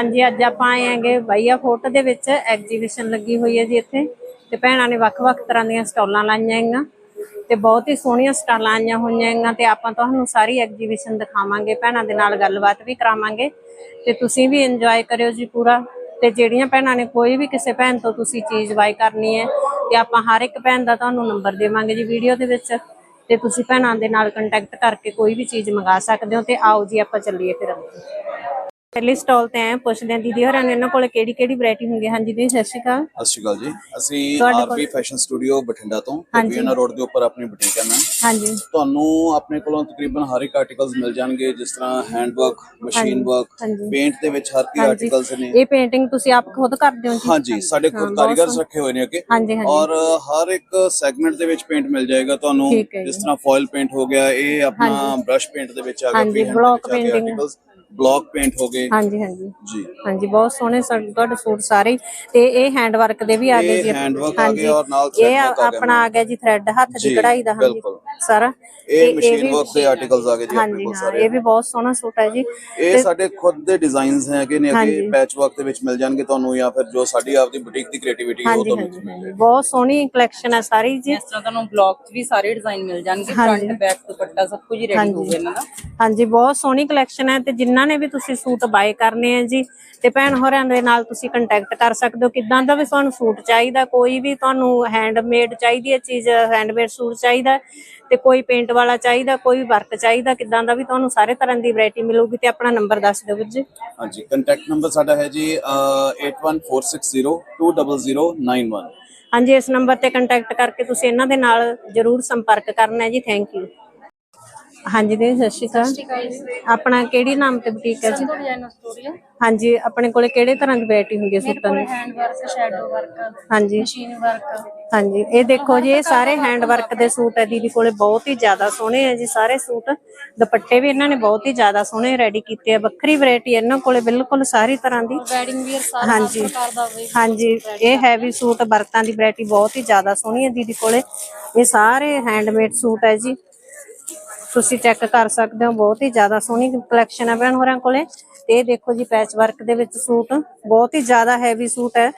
ਹਾਂਜੀ, ਅੱਜ ਆਪਾਂ ਆਏ ਆਂਗੇ ਬਾਈਆ ਫੋਰਟ ਦੇ ਵਿੱਚ ਐਗਜੀਬਿਸ਼ਨ ਲੱਗੀ ਹੋਈ ਹੈ ਜੀ ਇੱਥੇ। ਤੇ ਭੈਣਾਂ ਨੇ ਵੱਖ-ਵੱਖ ਤਰ੍ਹਾਂ ਦੀਆਂ ਸਟਾਲਾਂ ਲਾਈਆਂ ਹੈਗੀਆਂ। ਤੇ ਬਹੁਤ ਹੀ ਸੋਹਣੀਆਂ ਸਟਾਲਾਂ ਆਈਆਂ ਹੋਈਆਂ ਹੈਗੀਆਂ ਤੇ ਆਪਾਂ ਤੁਹਾਨੂੰ ਸਾਰੀ ਐਗਜੀਬਿਸ਼ਨ ਦਿਖਾਵਾਂਗੇ, ਭੈਣਾਂ ਦੇ ਨਾਲ ਗੱਲਬਾਤ ਵੀ ਕਰਾਵਾਂਗੇ। ਤੇ ਤੁਸੀਂ ਵੀ ਇੰਜੋਏ ਕਰਿਓ ਜੀ ਪੂਰਾ। ਤੇ ਜਿਹੜੀਆਂ ਭੈਣਾਂ ਨੇ ਕੋਈ ਵੀ ਕਿਸੇ ਭੈਣ ਤੋਂ ਤੁਸੀਂ ਚੀਜ਼ ਬਾਈ ਕਰਨੀ ਹੈ, ਤੇ ਆਪਾਂ ਹਰ ਇੱਕ ਭੈਣ ਦਾ ਤੁਹਾਨੂੰ ਨੰਬਰ ਦੇਵਾਂਗੇ ਜੀ ਵੀਡੀਓ ਦੇ ਵਿੱਚ। ਤੇ ਤੁਸੀਂ ਭੈਣਾਂ ਦੇ ਨਾਲ ਕੰਟੈਕਟ ਕਰਕੇ ਕੋਈ ਵੀ ਚੀਜ਼ ਮੰਗਾ ਸਕਦੇ ਹੋ ਤੇ ਆਓ ਜੀ, ਆਪਾਂ ਚੱਲੀਏ ਫਿਰ ਅੱਗੇ। ਪਹਿਲੀ ਸਟਾਲ ਤੇ ਆਏ ਹਾਂ, ਪੁੱਛਦੇ ਹਾਂ ਦੀਦੀ ਹੋਰਾਂ ਨੇ ਇਹਨਾਂ ਕੋਲ ਕਿਹੜੀ ਕਿਹੜੀ ਵੈਰਾਈਟੀ ਹੁੰਦੀ ਹੈ? ਹਾਂਜੀ ਦੀਦੀ ਸਤਿ ਸ਼੍ਰੀ ਅਕਾਲ। ਸਤਿ ਸ਼੍ਰੀ ਅਕਾਲ ਜੀ। ਅਸੀਂ ਤੁਹਾਡੇ ਕੋਲ- ਆਰਪੀ ਫੈਸ਼ਨ ਸਟੂਡੀਓ ਬਠਿੰਡਾ ਤੋਂ ਹਾਂਜੀ। ਵੀਨਾ ਰੋਡ ਦੇ ਉੱਪਰ ਆਪਣੀ ਬੁਟੀਕ ਹੈ ਮੈਂ ਹਾਂਜੀ। ਤੁਹਾਨੂੰ ਆਪਣੇ ਕੋਲੋਂ ਤਕਰੀਬਨ ਹਰ ਇੱਕ ਆਰਟੀਕਲਸ ਮਿਲ ਜਾਣਗੇ ਜਿਸ ਤਰ੍ਹਾਂ ਹੈਂਡ ਵਰਕ ਮਸ਼ੀਨ ਵਰਕ ਹਾਂਜੀ। ਪੇਂਟ ਦੇ ਵਿੱਚ ਹਰ ਕੀ ਆਰਟੀਕਲਸ ਨੇ। ਇਹ ਪੇਂਟਿੰਗ ਤੁਸੀਂ ਆਪ ਖੁਦ ਕਰਦੇ ਹੋ ਜੀ? ਹਾਂਜੀ ਸਾਡੇ ਕੋਲ ਕਾਰੀਗਰ ਰੱਖੇ ਹੋਏ ਨੇ ਅੱਗੇ। ਹਾਂਜੀ ਹਾਂਜੀ। ਔਰ ਹਰ ਇੱਕ ਸੈਗਮੈਂਟ ਦੇ ਵਿੱਚ ਪੇਂਟ ਮਿਲ ਜਾਏਗਾ ਤੁਹਾਨੂੰ। ਠੀਕ ਹੈ ਜੀ। ਜਿਸ ਤਰ੍ਹਾਂ ਫੋਇਲ ਪੇਂਟ ਹੋ ਗਿਆ ਇਹ ਆਪਣਾ ਬ੍ਰਸ਼ ਪੇਂਟ ਦੇ ਵਿੱਚ ਆ ਗਿਆ ਹਾਂਜੀ, block painting। ਬਲੌਕ ਪੇਂਟ ਹੋ ਗਏ ਹਾਂਜੀ ਹਾਂਜੀ ਜੀ ਹਾਂਜੀ ਬਹੁਤ ਸੋਹਣੇ ਸਾ- ਤੁਹਾਡੇ ਸੂਟ ਸਾਰੇ ਹੀ। ਤੇ ਇਹ ਹੈਂਡ ਵਰਕ ਦੇ ਵੀ ਆ ਗਏ ਇਹ ਜੀ hand work ਆ। ਗਏ ਔਰ ਨਾਲ ਇਹ thread work ਆ ਗਿਆ ਆਪਣਾ ਆ ਗਿਆ ਜੀ ਥ੍ਰੈਡ ਹੱਥ ਦੀ ਜੀ, ਕਢਾਈ ਦਾ ਹਾਂਜੀ ਬਿਲਕੁਲ। ਸਾਰਾ ਇਹ ਤੇ ਮਸ਼ੀਨ ਵੀ- ਵਰਕ ਦੇ ਆਰਟੀਕਲਸ ਆ ਗਏ ਜੀ ਆਪਣੇ ਹਾਂਜੀ ਕੋਲ ਹਾਂ ਸਾਰੇ ਇਹ ਵੀ ਬਹੁਤ ਸੋਹਣਾ ਸੂਟ ਹੈ ਜੀ ਇਹ ਸਾਡੇ ਖੁਦ ਦੇ ਡਿਜ਼ਾਈਨਸ ਹੈਗੇ ਨੇ ਹਾਂਜੀ। ਅੱਗੇ ਪੈਚ ਵਰਕ ਦੇ ਵਿੱਚ ਮਿਲ ਜਾਣਗੇ ਤੁਹਾਨੂੰ ਜਾਂ ਫਿਰ ਜੋ ਸਾਡੀ ਆਪਦੀ ਬੁਟੀਕ ਦੀ ਕ੍ਰੀਏਟੀਵਿਟੀ ਉਹ ਹਾਂਜੀ ਤੁਹਾਨੂੰ ਹਾਂਜੀ। ਬਹੁਤ ਸੋਹਣੀ ਕਲੈਕਸ਼ਨ ਹੈ ਸਾਰੀ ਜੀ ਇਸ ਤਰ੍ਹਾਂ ਤੁਹਾਨੂੰ ਬਲੌਕ 'ਚ ਵੀ ਸਾਰੇ ਡਿਜ਼ਾਈਨ ਮਿਲ ਜਾਣਗੇ ਹਾਂਜੀ। ਫਰੰਟ ਬੈਕ ਦੁਪੱਟਾ ਸਭ ਕੁਝ ਰੈਡੀ ਹਾਂਜੀ। ਹੋਊਗਾ ਇਹਨਾਂ ਦਾ ਹਾਂਜੀ ਬਹੁਤ ਸੋਹਣੀ ਕਲੈਕਸ਼ਨ ਹੈ ਤੇ ਜਿਨ੍ਹਾਂ ਨੇ ਵੀ ਤੁਸੀਂ ਸੂਟ ਬਾਏ ਕਰਨੇ ਆ ਜੀ। ਤੇ ਭੈਣ ਹੋਰਾਂ ਦੇ ਨਾਲ ਤੁਸੀਂ ਕੰਟੈਕਟ ਕਰ ਸਕਦੇ ਹੋ। ਕਿਦਾਂ ਦਾ ਵੀ ਤੁਹਾਨੂੰ ਸੂਟ ਚਾਹੀਦਾ ਕੋਈ ਵੀ ਤੁਹਾਨੂੰ ਹੈਂਡਮੇਡ ਚਾਹੀਦੀ ਹੈ ਚੀਜ਼ ਹੈਂਡਮੇਡ ਸੂਟ ਚਾਹੀਦਾ ਤੇ ਕੋਈ ਪੇਂਟ ਵਾਲਾ ਚਾਹੀਦਾ ਕੋਈ ਵਰਕ ਚਾਹੀਦਾ ਕਿਦਾਂ ਦਾ ਵੀ ਤੁਹਾਨੂੰ ਸਾਰੇ ਤਰ੍ਹਾਂ ਦੀ ਵੈਰਾਈਟੀ ਮਿਲੂਗੀ ਤੇ ਆਪਣਾ ਨੰਬਰ ਦੱਸ ਦਿਓ ਵੀਰ ਜੀ। ਹਾਂਜੀ ਕੰਟੈਕਟ ਨੰਬਰ ਸਾਡਾ ਹੈ ਜੀ ਅਹ, 8146020091 ਹਾਂਜੀ ਇਸ ਨੰਬਰ ਤੇ ਕੰਟੈਕਟ ਕਰਕੇ ਤੁਸੀਂ ਇਹਨਾਂ ਦੇ ਨਾਲ ਜਰੂਰ ਸੰਪਰਕ ਕਰਨਾ ਹੈ ਜੀ। ਥੈਂਕ ਯੂ ਹਾਂਜੀ ਦੀ ਸਤਿ ਸ਼੍ਰੀ ਅਕਾਲ। ਆਪਣਾ ਕਿਹੜੀ ਨਾਮ ਤੇ ਬੁਟੀਕ ਹੈ ਜੀ? ਸਟੂਡੀਓ ਹਾਂਜੀ ਆਪਣੇ ਕੋਲੇ ਕਿਹੜੇ ਤਰ੍ਹਾਂ ਦੀ ਵੈਰਾਈਟੀ ਹੁੰਦੀ ਹੈ ਸੂਟਾਂ ਦੀ? ਹੈਂਡ ਵਰਕ ਸ਼ੈਡੋ ਵਰਕ ਹਾਂਜੀ। ਮਸ਼ੀਨ ਵਰਕ ਹਾਂਜੀ ਇਹ ਦੇਖੋ ਜੀ ਇਹ ਸਾਰੇ ਹੈਂਡ ਵਰਕ ਦੇ ਸੂਟ ਹੈ ਦੀਦੀ ਕੋਲੇ ਬਹੁਤ ਹੀ ਜ਼ਿਆਦਾ ਸੋਹਣੇ ਹੈ ਜੀ ਸਾਰੇ ਸੂਟ। ਦੁਪੱਟੇ ਵੀ ਇਹਨਾਂ ਨੇ ਬਹੁਤ ਹੀ ਜ਼ਿਆਦਾ ਸੋਹਣੇ ਰੈਡੀ ਕੀਤੇ ਆ ਵੱਖਰੀ ਵੈਰਾਈਟੀ ਇਹਨਾਂ ਕੋਲੇ ਬਿਲਕੁਲ ਸਾਰੀ ਤਰ੍ਹਾਂ ਦੀ। ਵੈਡਿੰਗ ਵੀਅਰ ਸਾਰਾ ਹਾਂਜੀ। ਹਾਂਜੀ ਇਹ ਹੈਵੀ ਸੂਟ ਵਰਕਾਂ ਦੀ ਵੈਰਾਈਟੀ ਬਹੁਤ ਹੀ ਜ਼ਿਆਦਾ ਸੋਹਣੀ ਹੈ ਦੀਦੀ ਕੋਲੇ। ਇਹ ਸਾਰੇ ਹੈਂਡਮੇਡ ਸੂਟ ਹੈ ਜੀ। ਤੁਸੀਂ ਚੈੱਕ ਕਰ ਸਕਦੇ ਹੋ, ਬਹੁਤ ਹੀ ਜ਼ਿਆਦਾ ਸੋਹਣੀ ਕਲੈਕਸ਼ਨ ਹੈ ਭੈਣ ਹੋਰਾਂ ਕੋਲੇ। ਤੇ ਦੇਖੋ ਜੀ ਪੈਚ ਵਰਕ ਦੇ ਵਿੱਚ ਸੂਟ, ਬਹੁਤ ਹੀ ਜ਼ਿਆਦਾ ਹੈਵੀ ਸੂਟ ਹੈ।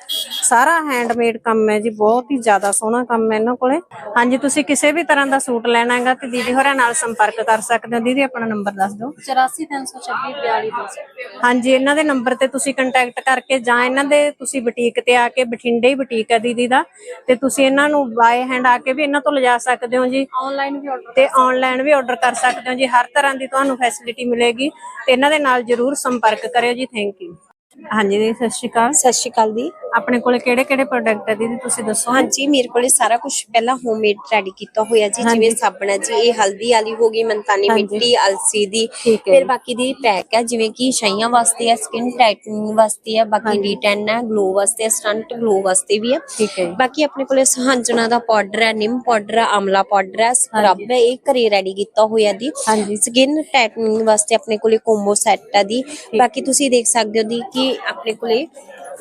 ਸਾਰਾ ਹੈਂਡਮੇਡ ਕੰਮ ਹੈ ਜੀ ਬਹੁਤ ਹੀ ਜ਼ਿਆਦਾ ਸੋਹਣਾ ਕੰਮ ਹੈ ਇਹਨਾਂ ਕੋਲੇ। ਹਾਂਜੀ ਤੁਸੀਂ ਕਿਸੇ ਵੀ ਤਰ੍ਹਾਂ ਦਾ ਸੂਟ ਲੈਣਾ ਹੈਗਾ ਤੇ ਦੀਦੀ ਹੋਰਾਂ ਨਾਲ ਸੰਪਰਕ ਕਰ ਸਕਦੇ ਹੋ। ਦੀਦੀ ਆਪਣਾ ਨੰਬਰ ਦੱਸ ਦਿਓ। 84326 42 ਹਾਂਜੀ ਇਹਨਾਂ ਦੇ ਨੰਬਰ ਤੇ ਤੁਸੀਂ ਕੰਟੈਕਟ ਕਰਕੇ ਜਾਂ ਇਹਨਾਂ ਦੇ ਤੁਸੀਂ ਬੁਟੀਕ ਤੇ ਆ ਕੇ ਬਠਿੰਡੇ ਹੀ ਬੁਟੀਕ ਹੈ ਦੀਦੀ ਦਾ। ਤੇ ਤੁਸੀਂ ਇਹਨਾਂ ਨੂੰ ਬਾਏ ਹੈਂਡ ਆ ਕੇ ਵੀ ਇਹਨਾਂ ਤੋਂ ਲਿਜਾ ਸਕਦੇ ਹੋ ਜੀ। ਆਨਲਾਈਨ ਵੀ ਆਰਡਰ ਤੇ ਆਨਲਾਈਨ ਵੀ ਆਰਡਰ ਕਰ ਸਕਦੇ ਹੋ ਜੀ। ਹਰ ਤਰ੍ਹਾਂ ਦੀ ਤੁਹਾਨੂੰ ਫੈਸਿਲਿਟੀ ਮਿਲੇਗੀ। ਤੇ ਇਹਨਾਂ ਦੇ ਨਾਲ ਜਰੂਰ ਸੰਪਰਕ ਕਰਿਓ ਜੀ। ਥੈਂਕ ਯੂ ਹਾਂਜੀ ਦੀਦੀ ਸਤਿ ਸ਼੍ਰੀ ਅਕਾਲ। ਸਤਿ ਸ਼੍ਰੀ ਅਕਾਲ ਦੀ ਆਪਣੇ ਕੋਲੇ ਕਿਹੜੇ ਕਿਹੜੇ ਪ੍ਰੋਡਕਟ ਹੈ ਦੀਦੀ ਤੁਸੀਂ ਦੱਸੋ? ਹਾਂਜੀ ਮੇਰੇ ਕੋਲੇ ਸਾਰਾ ਕੁਝ ਪਹਿਲਾਂ ਹੋਮਮੇਡ ਰੈਡੀ ਕੀਤਾ ਹੋਇਆ ਜੀ ਜਿਵੇਂ ਸਾਬਣ ਹੈ ਜੀ ਇਹ ਹਲਦੀ ਵਾਲੀ ਹੋ ਗਈ ਮਨਤਾਨੀ ਮਿੱਟੀ ਅਲਸੀ ਦੀ। ਹੈ ਫਿਰ ਬਾਕੀ ਦੀ ਪੈਕ ਹੈ ਜਿਵੇਂ ਕਿ ਛਾਈਆਂ ਵਾਸਤੇ ਹੈ ਸਕਿਨ ਟਾਈਟਨਿੰਗ ਵਾਸਤੇ ਹੈ ਬਾਕੀ ਡੀ10 ਹੈ ਗਲੋ ਵਾਸਤੇ ਸਟੰਟ ਗਲੋ ਵਾਸਤੇ ਵੀ ਹੈ। ਹੈ। ਬਾਕੀ ਆਪਣੇ ਕੋਲੇ ਸਹਾਂਜਣਾ ਦਾ ਪਾਊਡਰ ਹੈ ਨਿੰਮ ਪਾਊਡਰ ਹੈ ਆਮਲਾ ਪਾਊਡਰ ਹੈ ਸਕਰਬ ਹੈ ਇਹ ਘਰੇ ਰੈਡੀ ਕੀਤਾ ਹੋਇਆ ਦੀ ਹਾਂਜੀ। ਸਕਿਨ ਟਾਈਟਨਿੰਗ ਵਾਸਤੇ ਆਪਣੇ ਕੋਲੇ ਕੋਂਬੋ ਸੈੱਟ ਹੈ ਦੀ ਬਾਕੀ ਤੁਸੀਂ ਦੇਖ ਸਕਦੇ ਹੋ ਦੀ ਕਿ ਆਪਣੇ ਕੋਲੇ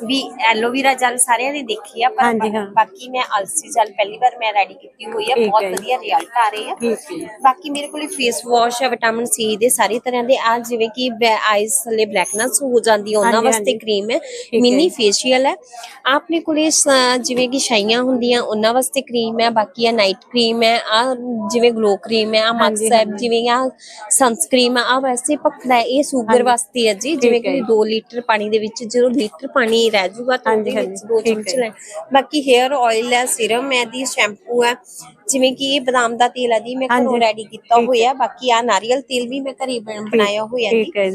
ਵੀ ਐਲੋਵੀਰਾ ਜੈਲ ਸਾਰਿਆਂ ਨੇ ਦੇਖੀ ਆ ਪਰ ਹਾਂਜੀ, ਹਾਂ। ਬਾਕੀ ਮੈਂ ਅਲਸੀ ਜੈਲ ਪਹਿਲੀ ਵਾਰ ਮੈਂ ਰੈਡੀ ਕੀਤੀ ਹੋਈ ਆ ਠੀਕ ਬਹੁਤ ਹੈ। ਵਧੀਆ ਰਿਜ਼ਲਟ ਆ ਰਹੇ ਆ ਠੀਕ ਹੈ ਬਾਕੀ ਮੇਰੇ ਕੋਲੇ ਫੇਸ ਵਾਸ਼ ਹੈ ਵਿਟਾਮਿਨ ਸੀ ਦੇ ਸਾਰੇ ਤਰ੍ਹਾਂ ਦੇ ਆ ਜਿਵੇਂ ਕਿ ਆਈਸ ਥੱਲੇ ਬਲੈਕਨੈਸ ਹੋ ਜਾਂਦੀ ਹੈ ਉਹਨਾਂ ਹਾਂਜੀ, ਵਾਸਤੇ ਹਾਂਜੀ। ਕਰੀਮ ਹੈ ਹੈ। ਮਿਨੀ ਫੇਸ਼ੀਅਲ ਹੈ ਆਪਣੇ ਕੋਲੇ ਸ- ਜਿਵੇਂ ਕਿ ਛਾਈਆਂ ਹੁੰਦੀਆਂ ਉਹਨਾਂ ਵਾਸਤੇ ਕਰੀਮ ਹੈ ਬਾਕੀ ਆ ਨਾਈਟ ਕਰੀਮ ਹੈ ਆ ਜਿਵੇਂ ਗਲੋ ਕਰੀਮ ਹੈ ਆ ਹਾਂਜੀ, ਮਕਸ ਹੈ ਜਿਵੇਂ ਆ ਸਨਸਕ੍ਰੀਮ ਆ ਆਹ ਵੈਸੇ ਹੈ ਇਹ ਸ਼ੂਗਰ ਵਾਸਤੇ ਹੈ ਜੀ ਜਿਵੇਂ ਠੀਕ ਹੈ ਕਿ 2 ਲੀਟਰ ਪਾਣੀ ਦੇ ਵਿੱਚ ਜਦੋਂ ਲੀਟਰ ਪਾਣੀ ਰਹਿ ਜਾਊਗਾ ਤਾਂ ਉਹਦੇ ਹਾਂਜੀ, ਵਿੱਚ ਦੋ ਠੀਕ ਚਮਚ ਹੈ। ਲੈ। ਬਾਕੀ ਹੇਅਰ ਆਇਲ ਹੈ ਸਿਰਮ ਹੈ ਦੀ ਸ਼ੈਂਪੂ ਹੈ। ਜਿਵੇਂ ਕਿ ਇਹ ਬਦਾਮ ਦਾ ਤੇਲ ਹੈ ਦੀ ਮੈਂ ਘਰੋਂ ਹਾਂਜੀ, ਰੈਡੀ ਕੀਤਾ ਹੋਇਆ। ਬਾਕੀ ਆ ਨਾਰੀਅਲ ਤੇਲ ਵੀ ਮੈਂ ਘਰੇ ਬਣ- ਬਣਾਇਆ ਹੋਇਆ ਠੀਕ ਹੈ